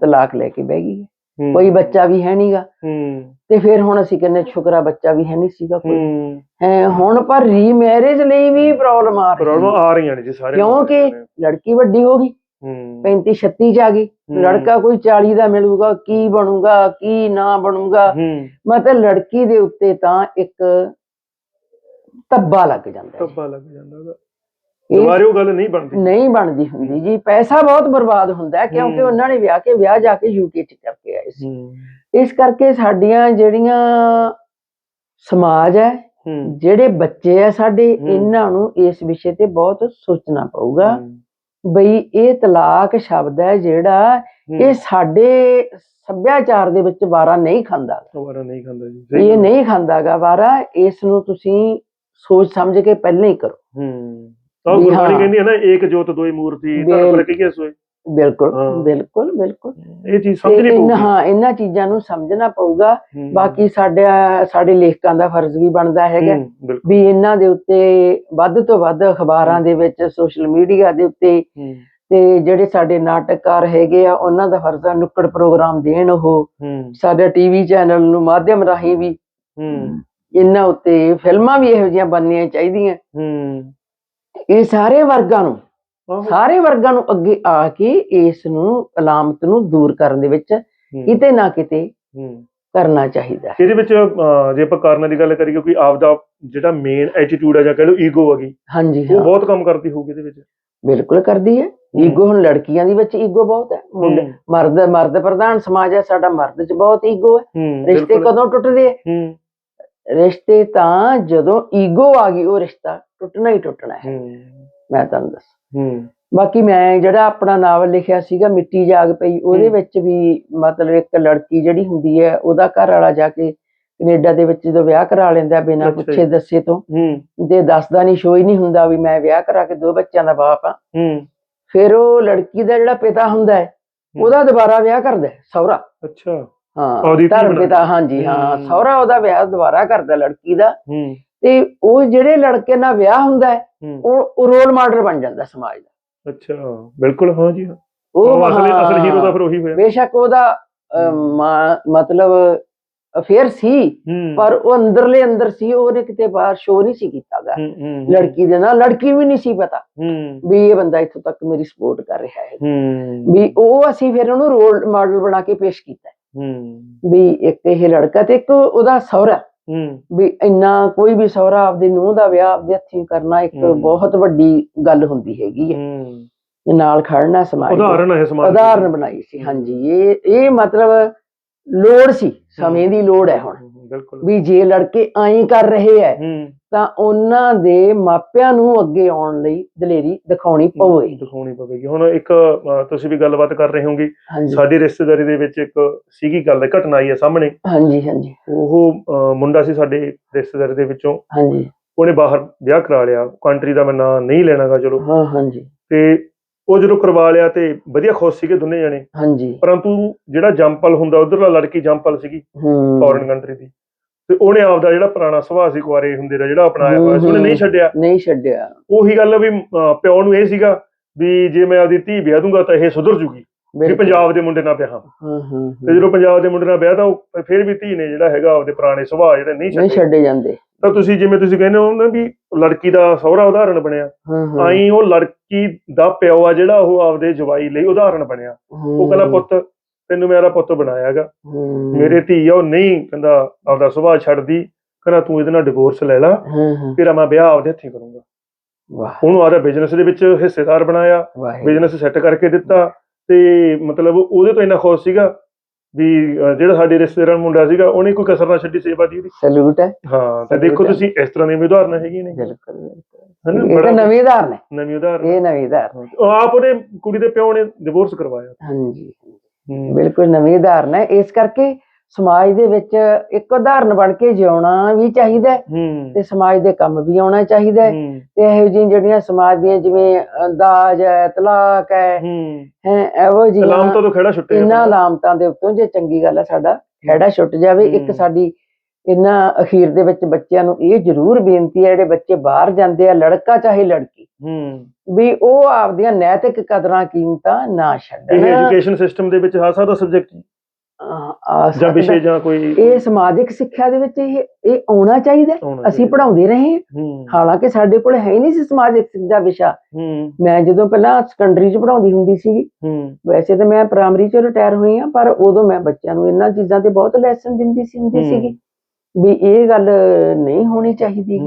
ਤਲਾਕ ਲੈ ਕੇ ਬਹਿ ਗਈ। ਕੋਈ ਬੱਚਾ ਵੀ ਹੈ ਨਹੀਂਗਾ ਹੂੰ। ਤੇ ਫਿਰ ਹੁਣ ਅਸੀਂ ਕਹਿੰਦੇ ਸ਼ੁਕਰਾ ਬੱਚਾ ਵੀ ਹੈ ਨਹੀਂ ਸੀਗਾ ਕੋਈ। ਹੂੰ। ਹੈ ਹੁਣ ਪਰ ਰੀਮੈਰਿਜ ਲਈ ਵੀ ਪ੍ਰੋਬਲਮ ਆ ਰਹੀ ਪ੍ਰੋਬਲਮ ਆ ਰਹੀਆਂ ਨੇ ਜੀ ਸਾਰੇ ਕਿਉਂਕਿ ਲੜਕੀ ਵੱਡੀ ਹੋ ਗਈ ਹੂੰ। 35 36 ਚ ਆ ਗਈ। ਲੜਕਾ ਕੋਈ 40 ਦਾ ਮਿਲੂਗਾ ਕੀ ਬਣੂਗਾ ਕੀ ਨਾ ਬਣੂਗਾ। ਮਤਲਬ ਲੜਕੀ ਦੇ ਉੱਤੇ ਤਾਂ ਇੱਕ ਤੱਬਾ ਲੱਗ ਜਾਂਦਾ। ਤੱਬਾ ਲੱਗ ਜਾਂਦਾ ਦੁਬਾਰੇ ਉਹ ਗੱਲ ਨਹੀਂ ਬਣਦੀ। ਨਹੀਂ ਬਣਦੀ ਹੁੰਦੀ ਜੀ। ਪੈਸਾ ਬਹੁਤ ਬਰਬਾਦ ਹੁੰਦਾ ਕਿਉਂਕਿ। ਉਹਨਾਂ ਨੇ ਵਿਆਹ ਕੇ ਵਿਆਹ ਜਾ ਕੇ ਯੂਕੇ ਚ ਕਰਕੇ ਆਏ ਸੀ। ਇਸ ਕਰਕੇ ਸਾਡੀਆਂ ਜਿਹੜੀਆਂ ਸਮਾਜ ਹੈ ਜਿਹੜੇ ਬੱਚੇ ਆ ਸਾਡੇ। ਇਹਨਾਂ ਨੂੰ ਇਸ ਵਿਸ਼ੇ ਤੇ ਬਹੁਤ ਸੋਚਣਾ ਪਊਗਾ ਬਈ ਇਹ ਤਲਾਕ ਸ਼ਬਦ ਹੈ ਜਿਹੜਾ ਇਹ ਸਾਡੇ ਸੱਭਿਆਚਾਰ ਦੇ ਵਿੱਚ ਵਾਰਾ ਨਹੀਂ ਖਾਂਦਾ। ਦੁਬਾਰਾ ਨਹੀਂ ਖਾਂਦਾ ਜੀ। ਇਹ। ਨਹੀਂ ਖਾਂਦਾਗਾ ਵਾਰਾ। ਇਸ ਨੂੰ ਤੁਸੀਂ ਸੋਚ ਸਮਝ ਕੇ ਪਹਿਲਾਂ ਹੀ ਕਰੋ। ਹੂੰ। ਤਾਂ ਵੀ ਗੁਰਬਾਣੀ ਹਾਂ। ਕਹਿੰਦੀ ਹੈ ਨਾ ਏਕ ਜੋਤ ਦੋਈ ਮੂਰਤੀ ਤਾਂ ਬਿਲ- ਪਰ ਕੀ ਸੋਏ। ਬਿਲਕੁਲ ਹਾਂ। ਬਿਲਕੁਲ ਬਿਲਕੁਲ। ਇਹ ਚੀਜ਼ ਤੇ ਸਮਝਣੀ ਇਨ- ਪਊਗੀ। ਹਾਂ ਇਹਨਾਂ ਚੀਜ਼ਾਂ ਨੂੰ ਸਮਝਣਾ ਪਊਗਾ। ਹੂੰ, ਬਾਕੀ ਸਾਡੇ ਸਾਡੇ ਲੇਖਕਾਂ ਦਾ ਫਰਜ਼ ਵੀ ਬਣਦਾ ਹੈਗਾ। ਹੂੰ, ਬਿਲਕੁਲ। ਵੀ ਇਹਨਾਂ ਦੇ ਉੱਤੇ ਵੱਧ ਤੋਂ ਵੱਧ ਅਖਬਾਰਾਂ ਦੇ ਵਿੱਚ ਸੋਸ਼ਲ ਮੀਡੀਆ ਦੇ ਉੱਤੇ ਹੂੰ, ਤੇ ਜਿਹੜੇ ਸਾਡੇ ਨਾਟਕਕਾਰ ਹੈਗੇ ਆ ਉਹਨਾਂ ਦਾ ਫਰਜ਼ ਆ ਨੁੱਕੜ ਪ੍ਰੋਗਰਾਮ ਦੇਣ ਉਹ। ਹੂੰ, ਸਾਡੇ ਟੀਵੀ ਚੈਨਲ ਨੂੰ ਮਾਧਿਅਮ ਰਾਹੀਂ ਵੀ। ਹੂੰ, ਇਹਨਾਂ ਉੱਤੇ ਫਿਲਮਾਂ ਵੀ ਇਹੋ ਜਿਹੀਆਂ ਬਣਨੀਆਂ ਚਾਹੀਦੀਆਂ। ਹੂੰ। ਇਹ ਸਾਰੇ ਵਰਗਾਂ ਨੂੰ। ਸਾਰੇ ਵਰਗਾਂ ਨੂੰ ਅੱਗੇ ਆ ਕੇ ਇਸ ਨੂੰ ਅਲਾਮਤ ਨੂੰ ਦੂਰ ਕਰਨ ਦੇ ਵਿੱਚ ਕਿਤੇ ਨਾ ਕਿਤੇ। ਕਰਨਾ ਚਾਹੀਦਾ ਹੈ। ਇਹਦੇ ਵਿੱਚ ਜੇ ਆਪਾਂ ਕਾਰਨਾਂ ਦੀ ਗੱਲ ਕਰੀਏ ਕੋਈ ਆਪਦਾ ਜਿਹੜਾ ਮੇਨ ਐਟੀਟਿਊਡ ਹੈ ਜਾਂ ਕਹ ਲਓ ਈਗੋ ਹੈਗੀ ਹਾਂਜੀ ਉਹ ਬਹੁਤ ਕੰਮ ਕਰਦੀ ਹੋਊਗੀ ਇਹਦੇ ਵਿੱਚ। ਬਿਲਕੁਲ ਕਰਦੀ ਹੈ। ਈਗੋ ਹੁਣ ਲੜਕੀਆਂ ਦੀ ਵਿੱਚ ਈਗੋ ਬਹੁਤ ਹੈ। ਮਰਦ ਮਰਦ ਪ੍ਰਧਾਨ ਸਮਾਜ ਹੈ ਸਾਡਾ ਮਰਦ 'ਚ ਬਹੁਤ ਈਗੋ ਹੈ। ਰਿਸ਼ਤੇ। ਕਦੋਂ ਟੁੱਟਦੇ ਰਿਸ਼ਤੇ ਤਾਂ ਜਦੋਂ ਈਗੋ ਆ ਗਈ ਉਹ ਰਿਸ਼ਤਾ ਟੁੱਟਣਾ ਹੀ ਟੁੱਟਣਾ ਹੈ। ਮੈਂ ਤੁਹਾਨੂੰ ਦੱਸ। ਹੂੰ, ਬਾਕੀ ਮੈਂ ਜਿਹੜਾ ਆਪਣਾ ਨਾਵਲ ਲਿਖਿਆ ਸੀਗਾ ਮਿੱਟੀ ਜਾਗ ਪਈ ਉਹਦੇ। ਵਿੱਚ ਵੀ ਮਤਲਬ ਇੱਕ ਲੜਕੀ ਜਿਹੜੀ ਹੁੰਦੀ ਹੈ ਉਹਦਾ ਘਰ ਵਾਲਾ ਜਾ ਕੇ ਕੈਨੇਡਾ ਦੇ ਵਿੱਚ ਜਦੋਂ ਵਿਆਹ ਕਰਾ ਲੈਂਦਾ ਬਿਨਾਂ। ਪੁੱਛੇ ਦੱਸੇ ਤੋਂ ਤੇ ਦੱਸਦਾ ਨਹੀਂ ਹੀ ਨਹੀਂ ਹੁੰਦਾ ਵੀ ਮੈਂ ਵਿਆਹ ਕਰਾ ਕੇ ਦੋ ਬੱਚਿਆਂ ਦਾ ਬਾਪ ਆ ਫਿਰ ਉਹ ਲੜਕੀ ਦਾ ਜਿਹੜਾ ਪਿਤਾ ਹੁੰਦਾ ਹੈ। ਉਹਦਾ ਦੁਬਾਰਾ ਵਿਆਹ ਕਰਦਾ ਸਹੁਰਾ। ਅੱਛਾ। ਹਾਂ ਉਹਦੀ ਧਰਮ। ਪਿਤਾ ਹਾਂਜੀ ਹਾਂ। ਸਹੁਰਾ ਉਹਦਾ ਵਿਆਹ ਦੁਬਾਰਾ ਕਰਦਾ ਲੜਕੀ ਦਾ। ਤੇ ਉਹ ਜਿਹੜੇ ਲੜਕੇ ਨਾਲ ਵਿਆਹ ਹੁੰਦਾ ਉਹ ਰੋਲ ਮਾਡਲ ਬਣ ਜਾਂਦਾ ਸਮਾਜ ਦਾ। ਅੱਛਾ ਬਿਲਕੁਲ ਹਾਂ ਜੀ। ਉਹ ਅਸਲ ਅਸਲ ਹੀਰੋ ਦਾ ਫਿਰ ਉਹੀ ਹੋਇਆ। ਬੇਸ਼ੱਕ ਉਹਦਾ ਮਤਲਬ ਅਫੇਅਰ ਸੀ ਪਰ ਉਹ ਅੰਦਰਲੇ ਅੰਦਰ ਸੀ ਉਹਨੇ ਕਿਤੇ ਬਾਹਰ ਸ਼ੋਅ ਨਹੀਂ ਸੀ ਕੀਤਾਗਾ ਲੜਕੀ ਦੇ ਨਾਲ ਲੜਕੀ ਵੀ ਨਹੀਂ ਸੀ ਪਤਾ ਵੀ ਇਹ ਬੰਦਾ ਇੱਥੋਂ ਤੱਕ ਮੇਰੀ ਸਪੋਰਟ ਕਰ ਰਿਹਾ ਹੈ। ਵੀ ਉਹ ਅਸੀਂ ਫਿਰ ਉਹਨੂੰ ਰੋਲ ਮਾਡਲ ਬਣਾ ਕੇ ਪੇਸ਼ ਕੀਤਾ ਵੀ ਇੱਕ ਇਹ ਲੜਕਾ ਤੇ ਇੱਕ ਉਹਦਾ ਸਹੁਰਾ। ਹੂੰ ਵੀ ਇੰਨਾ ਕੋਈ ਵੀ ਸਹੁਰਾ ਆਪਦੀ ਨੂੰਹ ਦਾ ਵਿਆਹ ਆਪਦੇ ਹੱਥੀਂ ਕਰਨਾ ਇੱਕ। ਬਹੁਤ ਵੱਡੀ ਗੱਲ ਹੁੰਦੀ ਹੈਗੀ ਹੈ ਹੂੰ ਇਹ ਨਾਲ ਖੜਨਾ ਸਮਾਜ ਦੇ। ਉਦਾਹਰਨ ਹੈ ਸਮਾਜ ਦੀ। ਉਦਾਹਰਨ ਬਣਾਈ ਸੀ ਹਾਂਜੀ ਇਹ ਇਹ ਮਤਲਬ ਲੋੜ ਸੀ ਸਮੇਂ ਦੀ ਲੋੜ ਹੈ ਹੁਣ। ਬਿਲਕੁਲ। ਵੀ ਜੇ ਲੜਕੇ ਐਂ ਕਰ ਰਹੇ ਐ ਤਾਂ ਉਹਨਾਂ ਦੇ ਮਾਪਿਆਂ ਨੂੰ ਅੱਗੇ ਆਉਣ ਲਈ ਦਲੇਰੀ ਦਿਖਾਉਣੀ ਪਵੇ ਦਿਖਾਉਣੀ ਪਵੇਗੀ। ਹੁਣ ਇੱਕ ਤੁਸੀਂ ਵੀ ਗੱਲਬਾਤ ਕਰ ਰਹੇ ਹੋਗੇ ਸਾਡੀ ਰਿਸ਼ਤੇਦਾਰੀ ਦੇ ਵਿੱਚ ਇੱਕ ਸੀਗੀ ਗੱਲ ਘਟਨਾ ਆਈ ਹੈ ਸਾਹਮਣੇ। ਹਾਂਜੀ ਹਾਂਜੀ। ਉਹ ਮੁੰਡਾ ਸੀ ਸਾਡੇ ਰਿਸ਼ਤੇਦਾਰੀ ਦੇ ਵਿੱਚੋਂ। ਹਾਂਜੀ। ਉਹਨੇ ਬਾਹਰ ਵਿਆਹ ਕਰਾ ਲਿਆ। ਕੰਟਰੀ ਦਾ ਮੈਂ ਨਾਂ ਨਹੀਂ ਲੈਣਾਗਾ ਚਲੋ। ਹਾਂ ਹਾਂਜੀ। ਤੇ ਉਹ ਜਦੋਂ ਕਰਵਾ ਲਿਆ ਤੇ ਵਧੀਆ ਖੁਸ਼ ਸੀਗੇ ਦੋਨੇ ਜਣੇ। ਹਾਂਜੀ। ਪਰੰਤੂ ਜਿਹੜਾ ਜੰਪਲ ਹੁੰਦਾ ਉਧਰਲਾ ਲੜਕੀ ਜੰਪਲ ਸੀਗੀ ਹੂੰ। ਫੋਰਨ ਕੰਟਰੀ ਦੀ। ਤੇ ਉਹਨੇ ਆਪਦਾ ਜਿਹੜਾ ਪੁਰਾਣਾ ਸੁਭਾਅ ਸੀ ਕੁਆਰੇ ਹੁੰਦੇ ਦਾ ਜਿਹੜਾ ਅਪਣਾਇਆ ਹੋਇਆ ਸੀ ਉਹਨੇ ਨਹੀਂ ਛੱਡਿਆ। ਨਹੀਂ ਛੱਡਿਆ। ਉਹੀ ਗੱਲ ਆ ਵੀ ਪਿਓ ਨੂੰ ਇਹ ਸੀਗਾ ਵੀ ਜੇ ਮੈਂ ਆਪਦੀ ਧੀ ਵਿਆਹ ਦੂੰਗਾ ਤਾਂ ਇਹ ਸੁਧਰ ਜੂਗੀ ਵੀ ਬਿਲਕੁਲ। ਪੰਜਾਬ ਦੇ ਮੁੰਡੇ ਨਾਲ ਵਿਆਹਾਂ। ਹਾਂ ਹਾਂ। ਤੇ ਜਦੋਂ ਪੰਜਾਬ ਦੇ ਮੁੰਡੇ ਨਾਲ ਵਿਆਹ ਤਾਂ ਉਹ ਫਿਰ ਵੀ ਧੀ ਨੇ ਜਿਹੜਾ ਹੈਗਾ ਆਪਦੇ ਪੁਰਾਣੇ ਸੁਭਾਅ ਜਿਹੜੇ ਨਹੀਂ ਨਹੀਂ ਛੱਡੇ। ਛੱਡੇ ਜਾਂਦੇ। ਤਾਂ ਤੁਸੀਂ ਜਿਵੇਂ ਤੁਸੀਂ ਕਹਿੰਦੇ ਹੋ ਨਾ ਵੀ ਲੜਕੀ ਦਾ ਸਹੁਰਾ ਉਦਾਹਰਣ ਬਣਿਆ। ਹਾਂ ਹਾਂ। ਆਈ ਉਹ ਲੜਕੀ ਦਾ ਪਿਓ ਆ ਜਿਹੜਾ ਉਹ ਆਪਦੇ ਜਵਾਈ ਲਈ ਉਦਾਹਰਣ ਬਣਿਆ। ਉਹ ਕਹਿੰਦਾ ਪੁੱਤ ਤੈਨੂੰ ਮੇਰਾ ਪੁੱਤ ਬਣਾਇਆਗਾ। ਮੇਰੇ ਧੀ ਆ ਉਹ ਨਹੀਂ। ਕਹਿੰਦਾ ਆਪਦਾ ਸੁਭਾਅ ਛੱਡਦੀ। ਕਹਿੰਦਾ ਤੂੰ ਇਹਦੇ ਨਾਲ ਡਿਵੋਰਸ ਲੈ ਲੈ। ਤੇਰਾ ਮੈਂ ਵਿਆਹ ਆਪਦੇ ਹੱਥੀਂ ਕਰੂੰਗਾ। ਵਾਹ। ਉਹਨੂੰ ਆਪਦਾ ਬਿਜ਼ਨਸ ਦੇ ਵਿੱਚ ਹਿੱਸੇਦਾਰ ਬਣਾਇਆ। ਬਿਜ਼ਨਸ ਸੈੱਟ ਕਰਕੇ ਦਿੱਤਾ। ਤੇ ਮਤਲਬ ਉਹਦੇ ਤੋਂ ਇੰਨਾ ਖੁਸ਼ ਸੀਗਾ। ਵੀ ਅਹ, ਜਿਹੜਾ ਸਾਡੇ ਰਿਸ਼ਤੇਦਾਰ ਮੁੰਡਾ ਸੀਗਾ ਉਹਨੇ ਕੋਈ ਕਸਰ ਨਾ ਛੱਡੀ ਸੇਵਾ ਦੀ ਉਹਦੀ। ਸਲੂਟ ਹੈ। ਹਾਂ ਤੇ ਦੇਖੋ ਤੁਸੀਂ ਇਸ ਤਰ੍ਹਾਂ ਦੀਆਂ ਵੀ ਉਦਾਹਰਨਾਂ ਹੈਗੀਆਂ ਨੇ। ਬਿਲਕੁਲ ਬਿਲਕੁਲ। ਹਨਾ? ਇਹ ਤਾਂ ਬੜਾ ਨਵੀਂ ਉਦਾਹਰਨ ਹੈ। ਨਵੀਂ ਉਦਾਹਰਨ ਇਹ ਨਵੀਂ ਉਦਾਹਰਨ ਉਹ ਆਪ ਉਹਨੇ ਕੁੜੀ ਦੇ ਪਿਓ ਨੇ ਡਿਵੋਰਸ ਕਰਵਾਇਆ। ਹਾਂਜੀ। ਹੂੰ। ਬਿਲਕੁਲ ਨਵੀਂ ਉਦਾਹਰਨ ਹੈ। ਇਸ ਕਰਕੇ ਸਮਾਜ ਦੇ ਵਿੱਚ ਇੱਕ ਉਦਾਹਰਨ ਬਣ ਕੇ ਜਿਉਣਾ ਵੀ ਚਾਹੀਦਾ ਤੇ ਸਮਾਜ ਦੇ ਕੰਮ ਵੀ ਆਉਣਾ ਚਾਹੀਦਾ ਤੇ ਇਹੋ ਜਿਹੀਆਂ ਜਿਹੜੀਆਂ ਸਮਾਜ ਦੀਆਂ ਜਿਵੇਂ ਦਾਜ ਹੈ ਤਲਾਕ ਹੈ ਹੂੰ। ਇਹੋ ਜਿਹੀਆਂ ਲਾਮਤਾਂ ਤੋਂ ਖੜਾ ਛੁੱਟੇ ਇਹਨਾਂ ਲਾਮਤਾਂ ਦੇ ਉੱਤੋਂ ਜੇ ਚੰਗੀ ਗੱਲ ਹੈ ਸਾਡਾ ਖਹਿੜਾ ਛੁੱਟ ਜਾਵੇ। ਇੱਕ। ਸਾਡੀ ਇਹਨਾਂ ਅਖੀਰ ਦੇ ਵਿੱਚ ਬੱਚਿਆਂ ਨੂੰ ਇਹ ਜ਼ਰੂਰ ਬੇਨਤੀ ਹੈ ਜਿਹੜੇ ਬੱਚੇ ਬਾਹਰ ਜਾਂਦੇ ਆ ਲੜਕਾ ਚਾਹੇ ਲੜਕੀ ਹੂੰ। ਵੀ ਉਹ ਆਪਦੀਆਂ ਨੈਤਿਕ ਕਦਰਾਂ ਕੀਮਤਾਂ ਨਾ ਇਹ ਛੱਡਣ ਐਜੂਕੇਸ਼ਨ ਸਿਸਟਮ ਦੇ ਵਿੱਚ ਆ ਸਕਦਾ ਸਬਜੈਕਟ ਆ ਜਾਂ ਵਿਸ਼ੇ ਜਾਂ ਕੋਈ ਇਹ ਸਮਾਜਿਕ ਸਿੱਖਿਆ ਦੇ ਵਿੱਚ ਇਹ ਇਹ ਆਉਣਾ ਚਾਹੀਦਾ ਅਸੀਂ। ਪੜਾਉਂਦੇ ਰਹੇ ਹਾਲਾਂਕਿ ਸਾਡੇ ਕੋਲ ਹੈ ਨਹੀਂ ਸੀ ਸਮਾਜਿਕ ਸਿੱਖਿਆ ਦਾ ਵਿਸ਼ਾ। ਮੈਂ ਜਦੋਂ ਪਹਿਲਾਂ ਸੈਕੰਡਰੀ ਚ ਪੜਾਉਂਦੀ ਹੁੰਦੀ ਹੂੰ। ਵੈਸੇ ਤਾਂ ਮੈਂ ਪ੍ਰਾਇਮਰੀ ਚ ਰਿਟਾਇਰ ਹੋਈ ਹਾਂ ਪਰ ਉਦੋਂ ਮੈਂ ਬੱਚਿਆਂ ਨੂੰ ਇਹਨਾਂ ਚੀਜ਼ਾਂ ਤੇ ਬਹੁਤ ਲੈਸਨ ਦਿੰਦੀ ਸੀ ਹੁੰਦੀ। ਸੀਗੀ। ਵੀ ਇਹ ਗੱਲ ਨਹੀਂ ਹੋਣੀ ਚਾਹੀਦੀ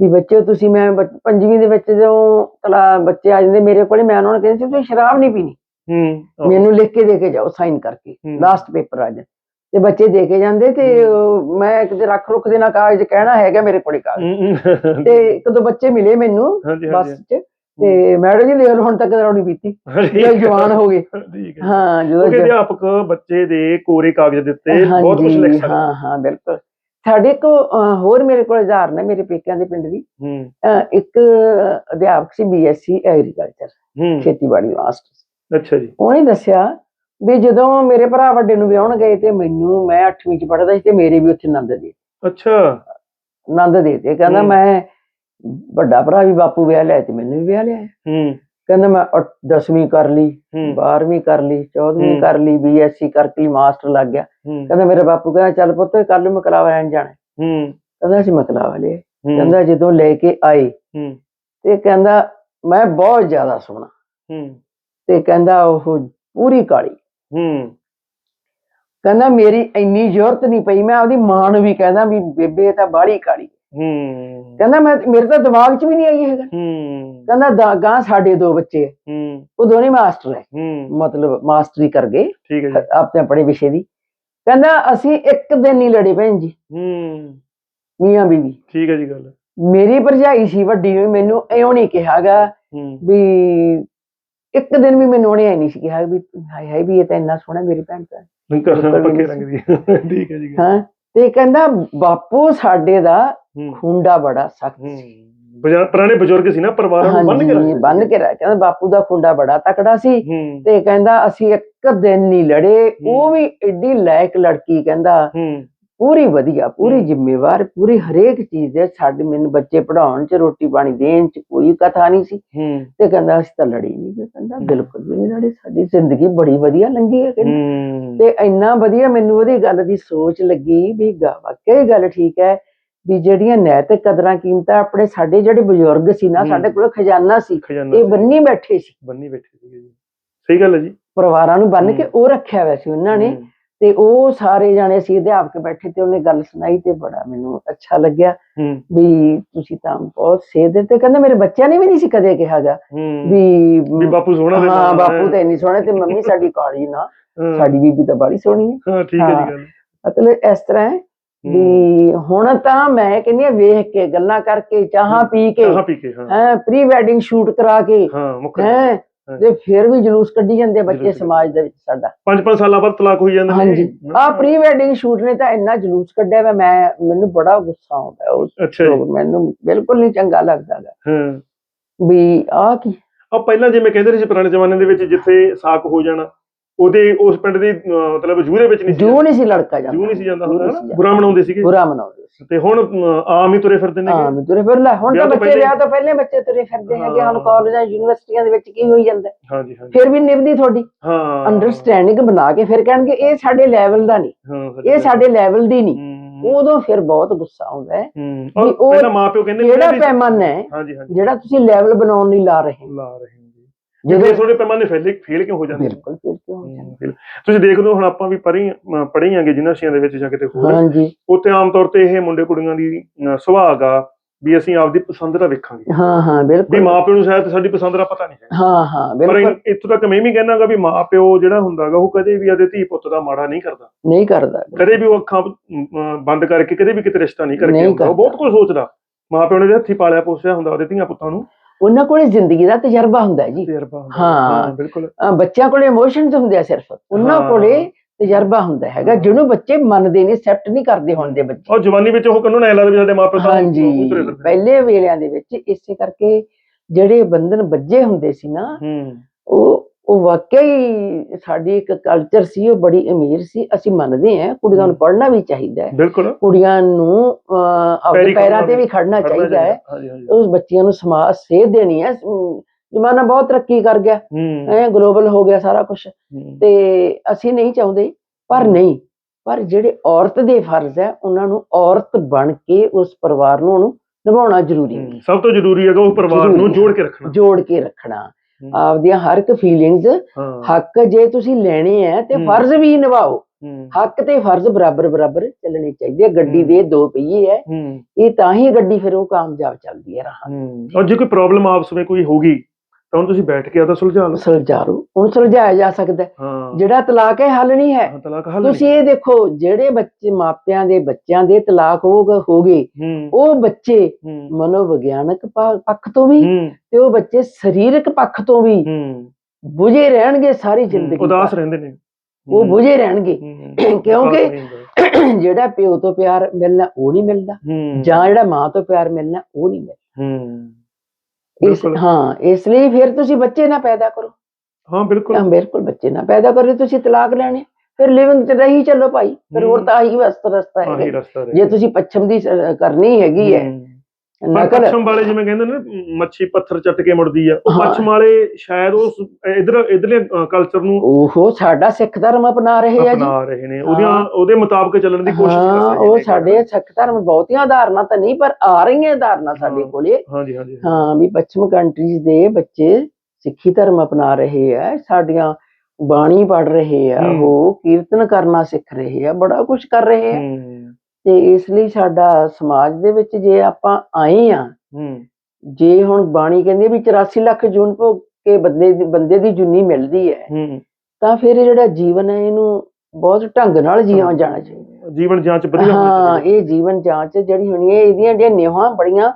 ਵੀ ਬੱਚੇ ਤੁਸੀਂ ਮੈਂ ਪੰਜਵੀਂ ਦੇ ਵਿੱਚ ਜਦੋਂ ਤਲਾ ਬੱਚੇ ਆ ਜਾਂਦੇ ਮੇਰੇ ਕੋਲੇ ਮੈਂ ਉਹਨਾਂ ਨੂੰ ਕਹਿੰਦੀ ਸੀ ਤੁਸੀਂ ਸ਼ਰਾਬ ਨਹੀਂ ਪੀਣੀ। ਹੂੰ ਮੈਨੂੰ ਲਿਖ ਕੇ ਦੇ ਕੇ ਜਾਓ ਸਾਈਨ ਕਰਕੇ। ਲਾਸਟ ਪੇਪਰ ਆ ਜਾ ਤੇ ਬੱਚੇ ਦੇ ਕੇ ਜਾਂਦੇ ਤੇ ਮੈਂ ਕਿਤੇ ਰੱਖ ਰੁੱਖ ਦੇ ਨਾਲ ਕਾਗਜ਼ ਕਹਿਣਾ ਹੈਗਾ ਮੇਰੇ ਕੋਲੇ ਕਾਗਜ਼। ਤੇ ਇੱਕ ਦੋ ਬੱਚੇ ਮਿਲੇ ਮੈਨੂੰ ਬੱਸ 'ਚ ਤੇ ਮੈਡਮ ਜੀ ਲਓ ਹੁਣ ਤੱਕ ਨਹੀਂ ਪੀਤੀ। ਜਵਾਨ ਹੋ ਗਏ ਠੀਕ ਹੈ। ਹਾਂ ਜਦੋਂ ਕਿਉਂਕਿ ਅਧਿਆਪਕ ਬੱਚੇ ਦੇ ਕੋਰੇ ਕਾਗਜ਼ ਦਿੱਤੇ ਬਹੁਤ ਕੁਝ ਹਾਂਜੀ, ਲਿਖ ਸਕਦੇ। ਹਾਂ ਹਾਂ ਬਿਲਕੁਲ। ਸਾਡੇ ਕੋ ਹੋਰ ਮੇਰੇ ਕੋਲ ਉਦਾਹਰਨ ਹੈ ਮੇਰੇ ਪੇਕਿਆਂ ਦੇ ਪਿੰਡ ਦੀ। ਇੱਕ ਅਧਿਆਪਕ ਸੀ ਬੀਐਸਸੀ ਐਗਰੀਕਲਚਰ ਖੇਤੀਬਾੜੀ ਮਾਸਟਰ ਅੱਛਾ ਜੀ। ਉਹਨੇ ਦੱਸਿਆ ਵੀ ਜਦੋਂ ਮੇਰੇ ਭਰਾ ਵੱਡੇ ਨੂੰ ਵਿਆਹਣ ਗਏ ਤੇ ਮੈਨੂੰ ਮੈਂ 8ਵੀਂ ਚ ਪੜ੍ਹਦਾ ਸੀ ਤੇ ਮੇਰੇ ਵੀ ਉੱਥੇ ਨੰਦ ਦੇ ਅੱਛਾ। ਨੰਦ ਦੇ ਤੇ ਕਹਿੰਦਾ। ਮੈਂ ਵੱਡਾ ਭਰਾ ਵੀ ਬਾਪੂ ਵਿਆਹ ਲਿਆ ਤੇ ਮੈਨੂੰ ਵੀ ਵਿਆਹ ਲਿਆ। ਹੂੰ। ਕਹਿੰਦਾ ਮੈਂ 10ਵੀਂ ਕਰ ਲਈ ਹੂੰ। 12ਵੀਂ ਕਰ ਲਈ 14ਵੀਂ ਹੂੰ। ਕਰ ਲਈ ਬੀਐਸਸੀ ਕਰਕੇ ਲਈ ਮਾਸਟਰ ਲੱਗ ਗਿਆ। ਕਹਿੰਦਾ ਮੇਰੇ ਬਾਪੂ ਕਹਿੰਦਾ ਚੱਲ ਪੁੱਤ ਕੱਲ ਨੂੰ ਮਕਲਾਵਾ ਲੈਣ ਜਾਣਾ ਹੈ। ਕਹਿੰਦਾ ਅਸੀਂ ਮਕਲਾਵਾ ਹੂੰ। ਕਹਿੰਦਾ ਜਦੋਂ ਲੈ ਕੇ ਆਏ ਹੂੰ। ਤੇ ਕਹਿੰਦਾ ਮੈਂ ਬਹੁਤ ਜ਼ਿਆਦਾ ਸੋਹਣਾ। ਹੂੰ। ਤੇ ਕਹਿੰਦਾ ਉਹ ਪੂਰੀ ਕਾਲੀ। ਹੂੰ। ਕਹਿੰਦਾ ਮੇਰੀ ਇੰਨੀ ਜ਼ਰੂਰਤ ਨਹੀਂ ਪਈ ਮੈਂ ਆਪਦੀ ਮਾਂ ਨੂੰ ਵੀ ਕਹਿੰਦਾ ਵੀ ਬੇਬੇ ਤਾਂ ਬਾਹਲੀ ਕਾਲੀ ਹੂੰ। ਕਹਿੰਦਾ ਮੈਂ ਮੇਰੇ ਤਾਂ ਦਿਮਾਗ 'ਚ ਵੀ ਨਹੀਂ ਆਈ ਇਹ ਗੱਲ ਹੂੰ। ਕਹਿੰਦਾ ਗਾਂ ਸਾਡੇ ਦੋ ਬੱਚੇ ਹੈ। ਉਹ ਦੋਨੇ ਮਾਸਟਰ ਹੈ। ਹੂੰ। ਮਤਲਬ ਮਾਸਟਰੀ ਕਰ ਗਏ। ਠੀਕ ਹੈ ਜੀ। ਆਪਣੇ ਆਪਣੇ ਵਿਸ਼ੇ ਦੀ। ਕਹਿੰਦਾ ਅਸੀਂ ਇੱਕ ਦਿਨ ਨਹੀਂ ਲੜੇ ਭੈਣ ਜੀ। ਹੂੰ। ਮੀਆਂ ਬੀਵੀ। ਠੀਕ ਹੈ ਜੀ ਗੱਲ। ਮੇਰੀ ਭਰਜਾਈ ਸੀ ਵੱਡੀ ਮੈਨੂੰ ਇਉਂ ਨਹੀਂ ਕਿਹਾਗਾ ਵੀ ਇੱਕ ਦਿਨ ਵੀ ਮੈਨੂੰ ਉਹਨੇ ਐ ਨਹੀਂ ਸੀ ਕਿਹਾ ਵੀ ਹਾਏ ਹਾਏ ਵੀ ਇਹ ਤਾਂ ਇੰਨਾ ਸੋਹਣਾ ਮੇਰੀ ਭੈਣ ਦਾ ਕਰਨਾ ਪੱਕੇ ਰੰਗ ਦੀ। ਠੀਕ ਹੈ ਜੀ। ਗੱਲ। ਹਾਂ ਤੇ ਕਹਿੰਦਾ ਬਾਪੂ ਸਾਡੇ ਦਾ ਖੁੰਡਾ ਬੜਾ ਸਖਤ ਬਜ਼ੁਰਗ- ਪੁਰਾਣੇ ਬਜ਼ੁਰਗ ਸੀ ਨਾ ਪਰਿਵਾਰਾਂ ਨੂੰ ਬੰਨ ਕੇ ਰੱਖਦੇ ਬੰਨ ਕੇ ਰੱਖ ਕਹਿੰਦਾ ਬਾਪੂ ਦਾ ਖੁੰਡਾ ਬੜਾ ਤਕੜਾ ਸੀ। ਤੇ ਕਹਿੰਦਾ ਅਸੀਂ ਇੱਕ ਦਿਨ ਨਹੀਂ ਲੜੇ। ਉਹ ਵੀ ਏਡੀ ਲਾਇਕ ਲੜਕੀ ਕਹਿੰਦਾ। ਪੂਰੀ ਵਧੀਆ ਪੂਰੀ। ਜ਼ਿੰਮੇਵਾਰ ਪੂਰੀ ਹਰੇਕ ਚੀਜ਼ ਦੇ ਸਾਡੇ ਮੈਨੂੰ ਬੱਚੇ ਪੜਾਉਣ ਚ ਰੋਟੀ ਪਾਣੀ ਦੇਣ ਚ ਕੋਈ ਕਥਾ ਨਹੀਂ ਸੀ ਤੇ ਕਹਿੰਦਾ ਅਸੀਂ ਤਾਂ ਲੜੀ ਨਹੀਂ ਕਹਿੰਦਾ। ਬਿਲਕੁਲ ਵੀ ਨਹੀਂ ਲੜੀ ਸਾਡੀ ਜ਼ਿੰਦਗੀ ਬੜੀ ਵਧੀਆ ਲੰਘੀ ਹੈ ਕਹਿੰਦਾ ਤੇ ਇੰਨਾ ਵਧੀਆ ਮੈਨੂੰ ਉਹਦੀ ਗੱਲ ਦੀ ਸੋਚ ਲੱਗੀ ਵੀ ਹੀ ਗੱਲ ਠੀਕ ਹੈ ਵੀ ਜਿਹੜੀਆਂ ਨੈਤਿਕ ਕਦਰਾਂ ਕੀਮਤਾਂ ਆਪਣੇ ਸਾਡੇ ਜਿਹੜੇ ਬਜ਼ੁਰਗ ਸੀ ਨਾ। ਸਾਡੇ ਕੋਲ ਖਜ਼ਾਨਾ ਸੀ ਇਹ ਸੀ। ਬੰਨੀ ਬੈਠੇ ਸੀ ਬੰਨੀ ਬੈਠੇ ਜੀ ਸਹੀ ਗੱਲ ਹੈ ਜੀ ਪਰਿਵਾਰਾਂ ਨੂੰ ਬੰਨ ਕੇ। ਉਹ ਰੱਖਿਆ ਹੋਇਆ ਸੀ ਉਹਨਾਂ ਨੇ ਤੇ ਉਹ ਸਾਰੇ ਜਾਣੇ ਸੀ ਅਧਿਆਪਕ ਬੈਠੇ ਤੇ ਉਹਨੇ ਗੱਲ ਸੁਣਾਈ ਤੇ ਬੜਾ ਮੈਨੂੰ ਅੱਛਾ ਲੱਗਿਆ ਵੀ ਤੁਸੀਂ ਤਾਂ ਬਹੁਤ ਸੇਧ ਦਿੱਤੇ। ਕਹਿੰਦਾ ਮੇਰੇ ਬੱਚਿਆਂ ਨੇ ਵੀ ਨਹੀਂ ਸੀ ਕਦੇ ਕਿਹਾਗਾ ਵੀ ਵੀ ਬਾਪੂ ਸੋਹਣਾ ਤੇ ਹਾਂ ਬਾਪੂ। ਤਾਂ ਇੰਨੀ ਸੋਹਣੇ ਤੇ ਮੰਮੀ ਸਾਡੀ ਕਾਲੀ ਨਾ ਸਾਡੀ ਬੀਬੀ ਤਾਂ ਬੜੀ ਸੋਹਣੀ ਹੈ। ਹਾਂ ਠੀਕ ਹੈ। ਜੀ ਗੱਲ ਮਤਲਬ ਇਸ ਤਰ੍ਹਾਂ ਹੈ ਵੀ ਹੁਣ ਤਾਂ ਮੈਂ ਕਹਿੰਦੀ ਹਾਂ ਵੇਖ ਕੇ ਗੱਲਾਂ ਕਰਕੇ ਚਾਹਾਂ ਪੀ ਕੇ ਚਾਹ ਪੀ ਕੇ ਹਾਂ। ਪ੍ਰੀ ਵੈਡਿੰਗ ਸ਼ੂਟ ਕਰਾ ਕੇ ਹੈ ਹਾਂ। ਤੇ ਫਿਰ ਵੀ ਜਲੂਸ ਕੱਢੀ ਜਾਂਦੇ ਬੱਚੇ ਸਮਾਜ ਦੇ ਵਿੱਚ ਸਾਡਾ। ਪੰਜ ਪੰਜ ਸਾਲਾਂ ਬਾਅਦ ਤਲਾਕ ਹੋਈ ਜਾਂਦੇ ਹਾਂਜੀ। ਆ ਪ੍ਰੀ ਵੈਡਿੰਗ ਸ਼ੂਟ ਨੇ ਤਾਂ ਇੰਨਾ ਜਲੂਸ ਕੱਢਿਆ ਵਾ ਮੈਂ ਮੈਨੂੰ ਬੜਾ ਗੁੱਸਾ ਆਉਂਦਾ ਪ੍ਰੋਗਰਾਮ ਮੈਨੂੰ ਬਿਲਕੁਲ ਨਹੀਂ ਚੰਗਾ ਲੱਗਦਾ ਹਾਂ। ਵੀ ਆ ਕੀ? ਆ ਪਹਿਲਾਂ ਜਿਵੇਂ ਕਹਿੰਦੇ ਸੀ ਪੁਰਾਣੇ ਜ਼ਮਾਨੇ ਦੇ ਵਿੱਚ ਜਿੱਥੇ ਸਾਕ ਹੋ ਜਾਣਾ। ਉਹਦੇ ਉਸ ਪਿੰਡ ਦੀ ਅਹ, ਮਤਲਬ ਦੇ ਵਿੱਚ ਨਹੀਂ ਸੀ ਜੂ ਨਹੀਂ ਸੀ ਲੜਕਾ ਜਾਂਦਾ। ਜੂਹ ਨਹੀਂ ਸੀ ਜਾਂਦਾ ਹੁੰਦਾ ਨਾ। ਬੁਰਾ ਮਨਾਉਂਦੇ ਸੀਗੇ। ਬੁਰਾ ਮਨਾਉਂਦੇ ਸੀ। ਤੇ ਹੁਣ ਆਮ ਹੀ ਤੁਰੇ ਫਿਰਦੇ ਹਾਂ ਨੇਗੇ ਵੀ ਤੁਰੇ ਫਿਰ ਲੈ ਹੁਣ ਵਿਆਹ ਤਾਂ ਬੱਚੇ ਪਹਿਲੇ- ਵਿਆਹ ਤੋਂ ਪਹਿਲੇ ਬੱਚੇ ਤੁਰੇ ਫਿਰਦੇ ਹੈਗੇ। ਹੁਣ ਹਾਂ। ਕਾਲਜਾਂ ਯੂਨੀਵਰਸਿਟੀਆਂ ਦੇ ਵਿੱਚ ਕੀ ਹੋਈ ਜਾਂਦਾ। ਹਾਂਜੀ ਹਾਂਜੀ। ਫਿਰ ਵੀ ਨਿਭਦੀ ਤੁਹਾਡੀ। ਹਾਂ। ਅੰਡਰਸਟੈਂਡਿੰਗ ਬਣਾ ਕੇ ਫਿਰ ਕਹਿਣਗੇ ਇਹ ਸਾਡੇ ਲੈਵਲ ਦਾ ਨਹੀਂ। ਹਾਂ ਇਹ ਸਾਡੇ ਲੈਵਲ ਦੀ ਨਹੀਂ। ਹੂੰ ਉਦੋਂ ਫਿਰ ਬਹੁਤ ਗੁੱਸਾ ਆਉਂਦਾ ਹੈ। ਹੂੰ। ਵੀ ਉਹ ਪਹਿਲਾਂ ਮਾਪਿਓ ਕਹਿੰਦੇ ਨੇ ਕਿਹੜਾ ਪੈਮਾਨਾ ਹੈ ਹਾਂਜੀ ਹਾਂਜੀ। ਜਿਹੜਾ ਤੁਸੀਂ ਲੈਵਲ ਬਣਾਉਣ ਲਈ ਲਾ ਰਹੇ ਹੋ? ਲਾ ਰਹੇ ਹਾਂ। ਜੀ ਜਦੋਂ ਥੋੜੇ ਪੈਮਾਨੇ ਫੇਲ ਫੇਲ ਕਿਉਂ ਹੋ ਜਾਂਦੇ? ਬਿਲਕੁਲ ਫਿਰ ਕਿਉਂ ਹੋ ਜਾਂਦਾ? ਹੂੰ, ਫੇਲ। ਤੁਸੀਂ ਦੇਖ ਲਓ ਹੁਣ ਆਪਾਂ ਵੀ ਪੜ੍ਹੇ ਪੜ੍ਹੇ ਆਂਗੇ ਜਿਨ੍ਹਾਂ ਦੇ ਵਿੱਚ ਜਾਂ ਕਿਤੇ ਹੋਰ। ਹਾਂਜੀ। ਉੱਥੇ ਆਮ ਤੌਰ ਤੇ ਇਹ ਮੁੰਡੇ ਕੁੜੀਆਂ ਦੀ ਸੁਭਾਗ ਆ ਵੀ ਅਸੀਂ ਆਪਦੀ ਪਸੰਦ ਦਾ ਵੇਖਾਂਗੇ। ਹਾਂ ਹਾਂ ਵੀ ਬਿਲਕੁਲ ਮਾਪਿਓ ਨੂੰ ਸ਼ਾਇਦ ਸਾਡੀ ਪਸੰਦ ਦਾ ਪਤਾ ਨਹੀਂ ਹੈ ਹਾਂ ਹਾਂ ਪਰ ਬਿਲਕੁਲ। ਇ- ਇੱਥੋਂ ਤੱਕ ਮੈਂ ਵੀ ਕਹਿਣਾਗਾ ਵੀ ਮਾਪਿਓ ਜਿਹੜਾ ਹੁੰਦਾਗਾ ਉਹ ਕਦੇ ਵੀ ਆਦੇ ਧੀ ਪੁੱਤ ਦਾ ਮਾੜਾ ਨਹੀਂ ਕਰਦਾ। ਨਹੀਂ ਕਰਦਾ ਕਦੇ ਵੀ ਉਹ ਅੱਖਾਂ ਬੰਦ ਕਰਕੇ ਕਦੇ ਵੀ ਕਿਤੇ ਰਿਸ਼ਤਾ ਨਹੀਂ ਕਰਕੇ ਉਹ। ਬਹੁਤ ਕੁਝ ਸੋਚਦਾ। ਮਾਪਿਓ ਨੇ ਹੱਥੀ ਪਾਲਿਆ ਪੋਸਿਆ ਹੁੰਦਾ ਉਹਦੇ ਧੀਆਂ ਪੁੱਤਾਂ ਨੂੰ। ਉਹਨਾਂ ਕੋਲੇ ਜ਼ਿੰਦਗੀ ਦਾ ਤਜਰਬਾ ਹੁੰਦਾ ਜੀ। ਤਜਰਬਾ ਹੁੰਦਾ ਹਾਂ। ਬਿਲਕੁਲ। ਬੱਚਿਆਂ ਕੋਲੇ ਇਮੋਸ਼ਨਸ ਹੁੰਦੇ ਆ ਸਿਰਫ। ਉਹਨਾਂ। ਕੋਲੇ ਤਜਰਬਾ ਹੁੰਦਾ ਹੈਗਾ ਜਿਹਨੂੰ ਬੱਚੇ ਮੰਨਦੇ ਨਹੀਂ ਐਕਸੈਪਟ ਨਹੀਂ ਕਰਦੇ ਹੁੰਦੇ ਬੱਚੇ। ਔਰ ਜਵਾਨੀ ਵਿੱਚ ਉਹ ਕਾਨੂੰਨ ਐ ਲੱਗਦਾ ਵੀ ਸਾਡੇ ਮਾਪਿਓ ਤਾਂ ਹਾਂਜੀ। ਨੇ। ਪਹਿਲੇ ਵੇਲਿਆਂ ਦੇ ਵਿੱਚ ਇਸੇ ਕਰਕੇ ਜਿਹੜੇ ਬੰਧਨ ਵੱਜੇ ਹੁੰਦੇ ਸੀ ਨਾ ਉਹ ਉਹ ਵਾਕਿਆ ਹੀ ਸਾਡੀ ਇੱਕ ਕਲਚਰ ਸੀ ਉਹ ਬੜੀ ਅਮੀਰ ਸੀ ਅਸੀਂ ਮੰਨਦੇ ਹਾਂ ਕੁੜੀਆਂ ਨੂੰ। ਪੜ੍ਹਨਾ ਵੀ ਚਾਹੀਦਾ ਹੈ। ਬਿਲਕੁਲ। ਕੁੜੀਆਂ ਨੂੰ ਆਪਣੇ ਪੈਰੀ ਤੇ ਵੀ ਖੜਨਾ ਚਾਹੀਦਾ ਹੈ। ਉਸ ਬੱਚਿਆਂ ਨੂੰ ਸਮਾਜ ਸੇਧ ਦੇਣੀ ਹੈ। ਜ਼ਮਾਨਾ ਬਹੁਤ ਤਰੱਕੀ ਕਰ ਗਿਆ। ਐ ਗਲੋਬਲ ਹੋ ਗਿਆ ਸਾਰਾ ਕੁਝ। ਤੇ ਅਸੀਂ ਨਹੀਂ ਚਾਹੁੰਦੇ ਪਰ। ਨਹੀਂ ਪਰ ਜਿਹੜੇ ਔਰਤ ਦੇ ਫਰਜ਼ ਹੈ ਉਹਨਾਂ ਨੂੰ ਔਰਤ ਬਣ ਕੇ ਉਸ ਪਰਿਵਾਰ ਨੂੰ ਉਹਨੂੰ ਨਿਭਾਉਣਾ ਜ਼ਰੂਰੀ ਹੈ। ਸਭ ਤੋਂ ਜ਼ਰੂਰੀ ਹੈਗਾ ਉਹ ਪਰਿਵਾਰ ਨੂੰ ਜੋੜ ਕੇ ਰੱਖਣਾ। ਜੋੜ ਕੇ ਰੱਖਣਾ। ਆਪਦੀਆਂ ਹਰ ਇੱਕ ਫੀਲਿੰਗਸ ਹੱਕ ਜੇ ਤੁਸੀਂ ਲੈਣੇ ਆ ਤੇ। ਫਰਜ਼ ਵੀ ਨਿਭਾਓ। ਹੱਕ ਤੇ ਫਰਜ਼ ਬਰਾਬਰ ਬਰਾਬਰ ਚੱਲਣੇ ਚਾਹੀਦੇ ਆ। ਗੱਡੀ। ਦੇ ਦੋ ਪਹੀਏ ਹੂੰ। ਇਹ ਤਾਂ ਹੀ ਗੱਡੀ ਫਿਰ ਉਹ ਕਾਮਯਾਬ ਚੱਲਦੀ ਹੈ ਰਾਹ ਔਰ ਜੇ ਕੋਈ ਪ੍ਰੋਬਲਮ ਆਪਸ ਵਿੱਚ ਕੋਈ ਹੋਗੀ ਤਾਂ ਹੁਣ ਤੁਸੀਂ ਬੈਠ ਕੇ ਆਦਾ ਸੁਲਝਾ ਲਓ। ਸੁਲਝਾਰੂ ਹੁਣ ਸੁਲਝਾਇਆ ਜਾ ਸਕਦਾ ਹੈ। ਹਾਂ। ਜਿਹੜਾ ਤਲਾਕ ਹੈ ਹੱਲ ਨਹੀਂ ਹੈ। ਹਾਂ, ਤਲਾਕ ਹੱਲ ਤੁਸੀਂ ਇਹ ਦੇਖੋ ਜਿਹੜੇ ਬੱਚੇ ਮਾਪਿਆਂ ਦੇ ਬੱਚਿਆਂ ਦੇ ਤਲਾਕ ਹੋ ਗ- ਹੋ ਗਏ ਹੂੰ। ਉਹ ਬੱਚੇ ਹੂੰ। ਮਨੋਵਿਗਿਆਨਕ ਪ- ਪੱਖ ਤੋਂ ਵੀ ਹੂੰ। ਤੇ ਉਹ ਬੱਚੇ ਸਰੀਰਕ ਪੱਖ ਤੋਂ ਵੀ ਹੂੰ। ਬੁਝੇ ਰਹਿਣਗੇ ਸਾਰੀ ਜ਼ਿੰਦਗੀ ਉਦਾਸ ਭਰ। ਰਹਿੰਦੇ ਨੇ। ਉਹ ਹੂੰ, ਬੁਝੇ ਰਹਿਣਗੇ। ਹੂੰ, ਕਿਉਂਕਿ- ਉਦਾਸ। ਜਿਹੜਾ ਪਿਓ ਤੋਂ ਪਿਆਰ ਮਿਲਣਾ ਉਹ ਨਹੀਂ ਮਿਲਦਾ। ਹੂੰ। ਜਾਂ ਜਿਹੜਾ ਮਾਂ ਤੋਂ ਪਿਆਰ ਮਿਲਣਾ ਉਹ ਨਹੀਂ ਮਿਲਦਾ। ਹੂੰ। ਇਸ ਬਿਲਕੁਲ। ਹਾਂ ਇਸ ਲਈ ਫਿਰ ਤੁਸੀਂ ਬੱਚੇ ਨਾ ਪੈਦਾ ਕਰੋ ਹਾਂ ਬਿਲਕੁਲ ਹਾਂ ਬਿਲਕੁਲ ਬੱਚੇ ਨਾ ਪੈਦਾ ਕਰੋ ਤੁਸੀਂ ਤਲਾਕ ਲੈਣੇ ਫਿਰ ਲਿਵਿੰਗ ਚ ਰਹੀ ਚੱਲੋ ਭਾਈ ਫਿਰ ਹੋਰ। ਤਾਂ ਆਹੀ ਵਸਤ ਰਸਤਾ ਆਹੀ ਹੈ ਰਸਤਾ ਰਹਿ ਜੇ ਤੁਸੀਂ ਪੱਛਮ ਦੀ ਸ- ਕਰਨੀ ਹੈਗੀ ਹੈ ਹੂੰ। ਪਰ ਨਕਲ ਪੱਛਮ ਵਾਲੇ ਜਿਵੇਂ ਕਹਿੰਦੇ ਨੇ ਮੱਛੀ ਪੱਥਰ ਚੱਟ ਕੇ ਮੁੜਦੀ ਆ ਉਹ ਹਾਂ। ਪੱਛਮ ਵਾਲੇ ਸ਼ਾਇਦ ਉਸ ਇਧਰ ਇਧਰਲੇ ਕਲਚਰ ਨੂੰ ਉਹ ਸਾਡਾ ਸਿੱਖ ਧਰਮ ਅਪਣਾ ਰਹੇ ਆ ਜੀ ਅਪਣਾ ਰਹੇ ਨੇ ਉਹਦੀਆਂ ਹਾਂ। ਉਹਦੇ ਮੁਤਾਬਕ ਚੱਲਣ ਦੀ ਕੋਸ਼ਿਸ਼ ਕਰ ਹਾਂ ਰਹੇ ਨੇ ਉਹ ਸਾਡੇ ਸਿੱਖ ਧਰਮ ਬਹੁਤੀਆਂ ਉਦਾਹਰਨਾਂ ਤਾਂ ਨਹੀਂ ਪਰ ਆ ਰਹੀਆਂ ਉਦਾਹਰਨਾਂ ਸਾਡੇ ਹਾਂ। ਕੋਲੇ ਹਾਂਜੀ ਹਾਂਜੀ ਹਾਂ ਵੀ ਪੱਛਮ ਕੰਟਰੀਜ਼ ਦੇ ਬੱਚੇ ਸਿੱਖੀ ਧਰਮ ਅਪਣਾ ਰਹੇ ਆ ਸਾਡੀਆਂ ਬਾਣੀ ਪੜ ਰਹੇ ਆ। ਉਹ ਕੀਰਤਨ ਕਰਨਾ ਸਿੱਖ ਰਹੇ ਆ ਬੜਾ ਕੁਝ ਕਰ ਰਹੇ ਆ ਤੇ ਇਸ ਲਈ ਸਾਡਾ ਸਮਾਜ ਦੇ ਵਿੱਚ ਜੇ ਆਪਾਂ ਆਏ ਆ ਹੂੰ। ਜੇ ਹੁਣ ਬਾਣੀ ਕਹਿੰਦੀ ਵੀ 84 ਲੱਖ ਜੂਨ ਭੋਗ ਕੇ ਬੰਦੇ ਦੀ ਬੰਦੇ ਦੀ ਜੁਨੀ ਮਿਲਦੀ ਹੈ ਤਾਂ ਫਿਰ ਇਹ ਜਿਹੜਾ ਜੀਵਨ ਹੈ ਇਹਨੂੰ ਬਹੁਤ ਢੰਗ ਨਾਲ ਜੀਵਾ ਜਾਣਾ ਚਾਹੀਦਾ। ਜੀਵਨ ਜਾਂਚ ਵਧੀਆ ਹੋਣੀ ਹਾਂ ਇਹ ਜੀਵਨ ਜਾਂਚ ਜਿਹੜੀ ਹੋਣੀ ਹੈ ਇਹਦੀਆਂ ਜਿਹੜੀਆਂ ਨਿਯਮਾਂ ਬੜੀਆਂ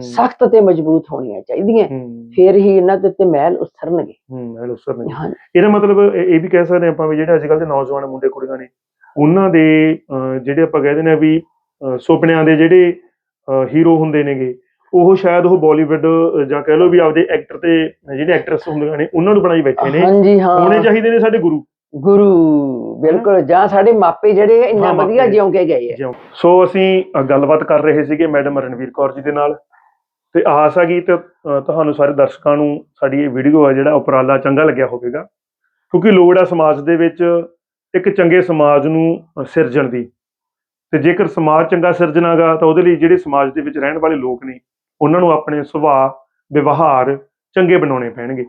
ਸਖਤ ਤੇ ਮਜ਼ਬੂਤ ਹੋਣੀਆਂ ਚਾਹੀਦੀਆਂ। ਫਿਰ ਹੀ ਇਹਨਾਂ ਦੇ ਉੱਤੇ ਮਹਿਲ ਉਸਰਨਗੇ। ਹੂੰ ਮੈਂ ਉਸਰ ਨਹੀਂ ਹਾਂ। ਇਹਦਾ ਮਤਲਬ ਇਹ ਵੀ ਕਹਿ ਸਕਦੇ ਆਪਾਂ ਵੀ ਜਿਹੜੇ ਅੱਜ ਕੱਲ੍ਹ ਦੇ ਨੌਜਵਾਨ ਮੁੰਡੇ ਕੁੜੀਆਂ ਨੇ ਉਹਨਾਂ ਦੇ ਜਿਹੜੇ ਆਪਾਂ ਕਹਿੰਦੇ ਨੇ ਵੀ ਸੁਪਨਿਆਂ ਦੇ ਜਿਹੜੇ ਹੀਰੋ ਹੁੰਦੇ ਨੇਗੇ ਉਹ ਸ਼ਾਇਦ ਉਹ ਬਾਲੀਵੁੱਡ ਜਾਂ ਕਹਿ ਲਓ ਵੀ ਆਪਦੇ ਐਕਟਰ ਤੇ ਜਿਹੜੇ ਐਕਟਰੈਸ ਹੁੰਦੀਆਂ ਨੇ ਉਹਨਾਂ ਨੂੰ ਬਣਾਈ ਬੈਠੇ ਨੇ। ਹਾਂਜੀ ਹੋਣੇ ਹਾਂ ਚਾਹੀਦੇ ਨੇ ਸਾਡੇ ਗੁਰੂ। ਗੁਰੂ ਬਿਲਕੁਲ। ਜਾਂ ਸਾਡੇ ਮਾਪੇ ਜਿਹੜੇ ਇੰਨਾ ਵਧੀਆ। ਜਿਉਂ ਕੇ ਗਏ ਆ ਸੋ ਅਸੀਂ ਗੱਲਬਾਤ ਕਰ ਰਹੇ ਸੀਗੇ ਮੈਡਮ ਰਣਵੀਰ ਕੌਰ ਜੀ ਦੇ ਨਾਲ। ਤੇ ਆਸ ਹੈਗੀ ਤੇ ਅ, ਤੁਹਾਨੂੰ ਸਾਰੇ ਦਰਸ਼ਕਾਂ ਨੂੰ ਸਾਡੀ ਇਹ ਵੀਡੀਓ ਹੈ ਜਿਹੜਾ ਉਪਰਾਲਾ ਚੰਗਾ ਲੱਗਿਆ ਹੋਵੇਗਾ। ਕਿਉਂਕਿ ਲੋੜ ਆ ਸਮਾਜ ਦੇ ਵਿੱਚ ਇੱਕ ਚੰਗੇ ਸਮਾਜ ਨੂੰ ਸਿਰਜਣ ਦੀ। ਤੇ ਜੇਕਰ ਸਮਾਜ ਚੰਗਾ ਸਿਰਜਣਾਗਾ, ਤਾਂ ਉਹਦੇ ਲਈ ਜਿਹੜੇ ਸਮਾਜ ਦੇ ਵਿੱਚ ਰਹਿਣ ਵਾਲੇ ਲੋਕ ਨੇ, ਉਹਨਾਂ ਨੂੰ ਆਪਣੇ ਸੁਭਾਅ, ਵਿਵਹਾਰ ਚੰਗੇ ਬਣਾਉਣੇ ਪੈਣਗੇ।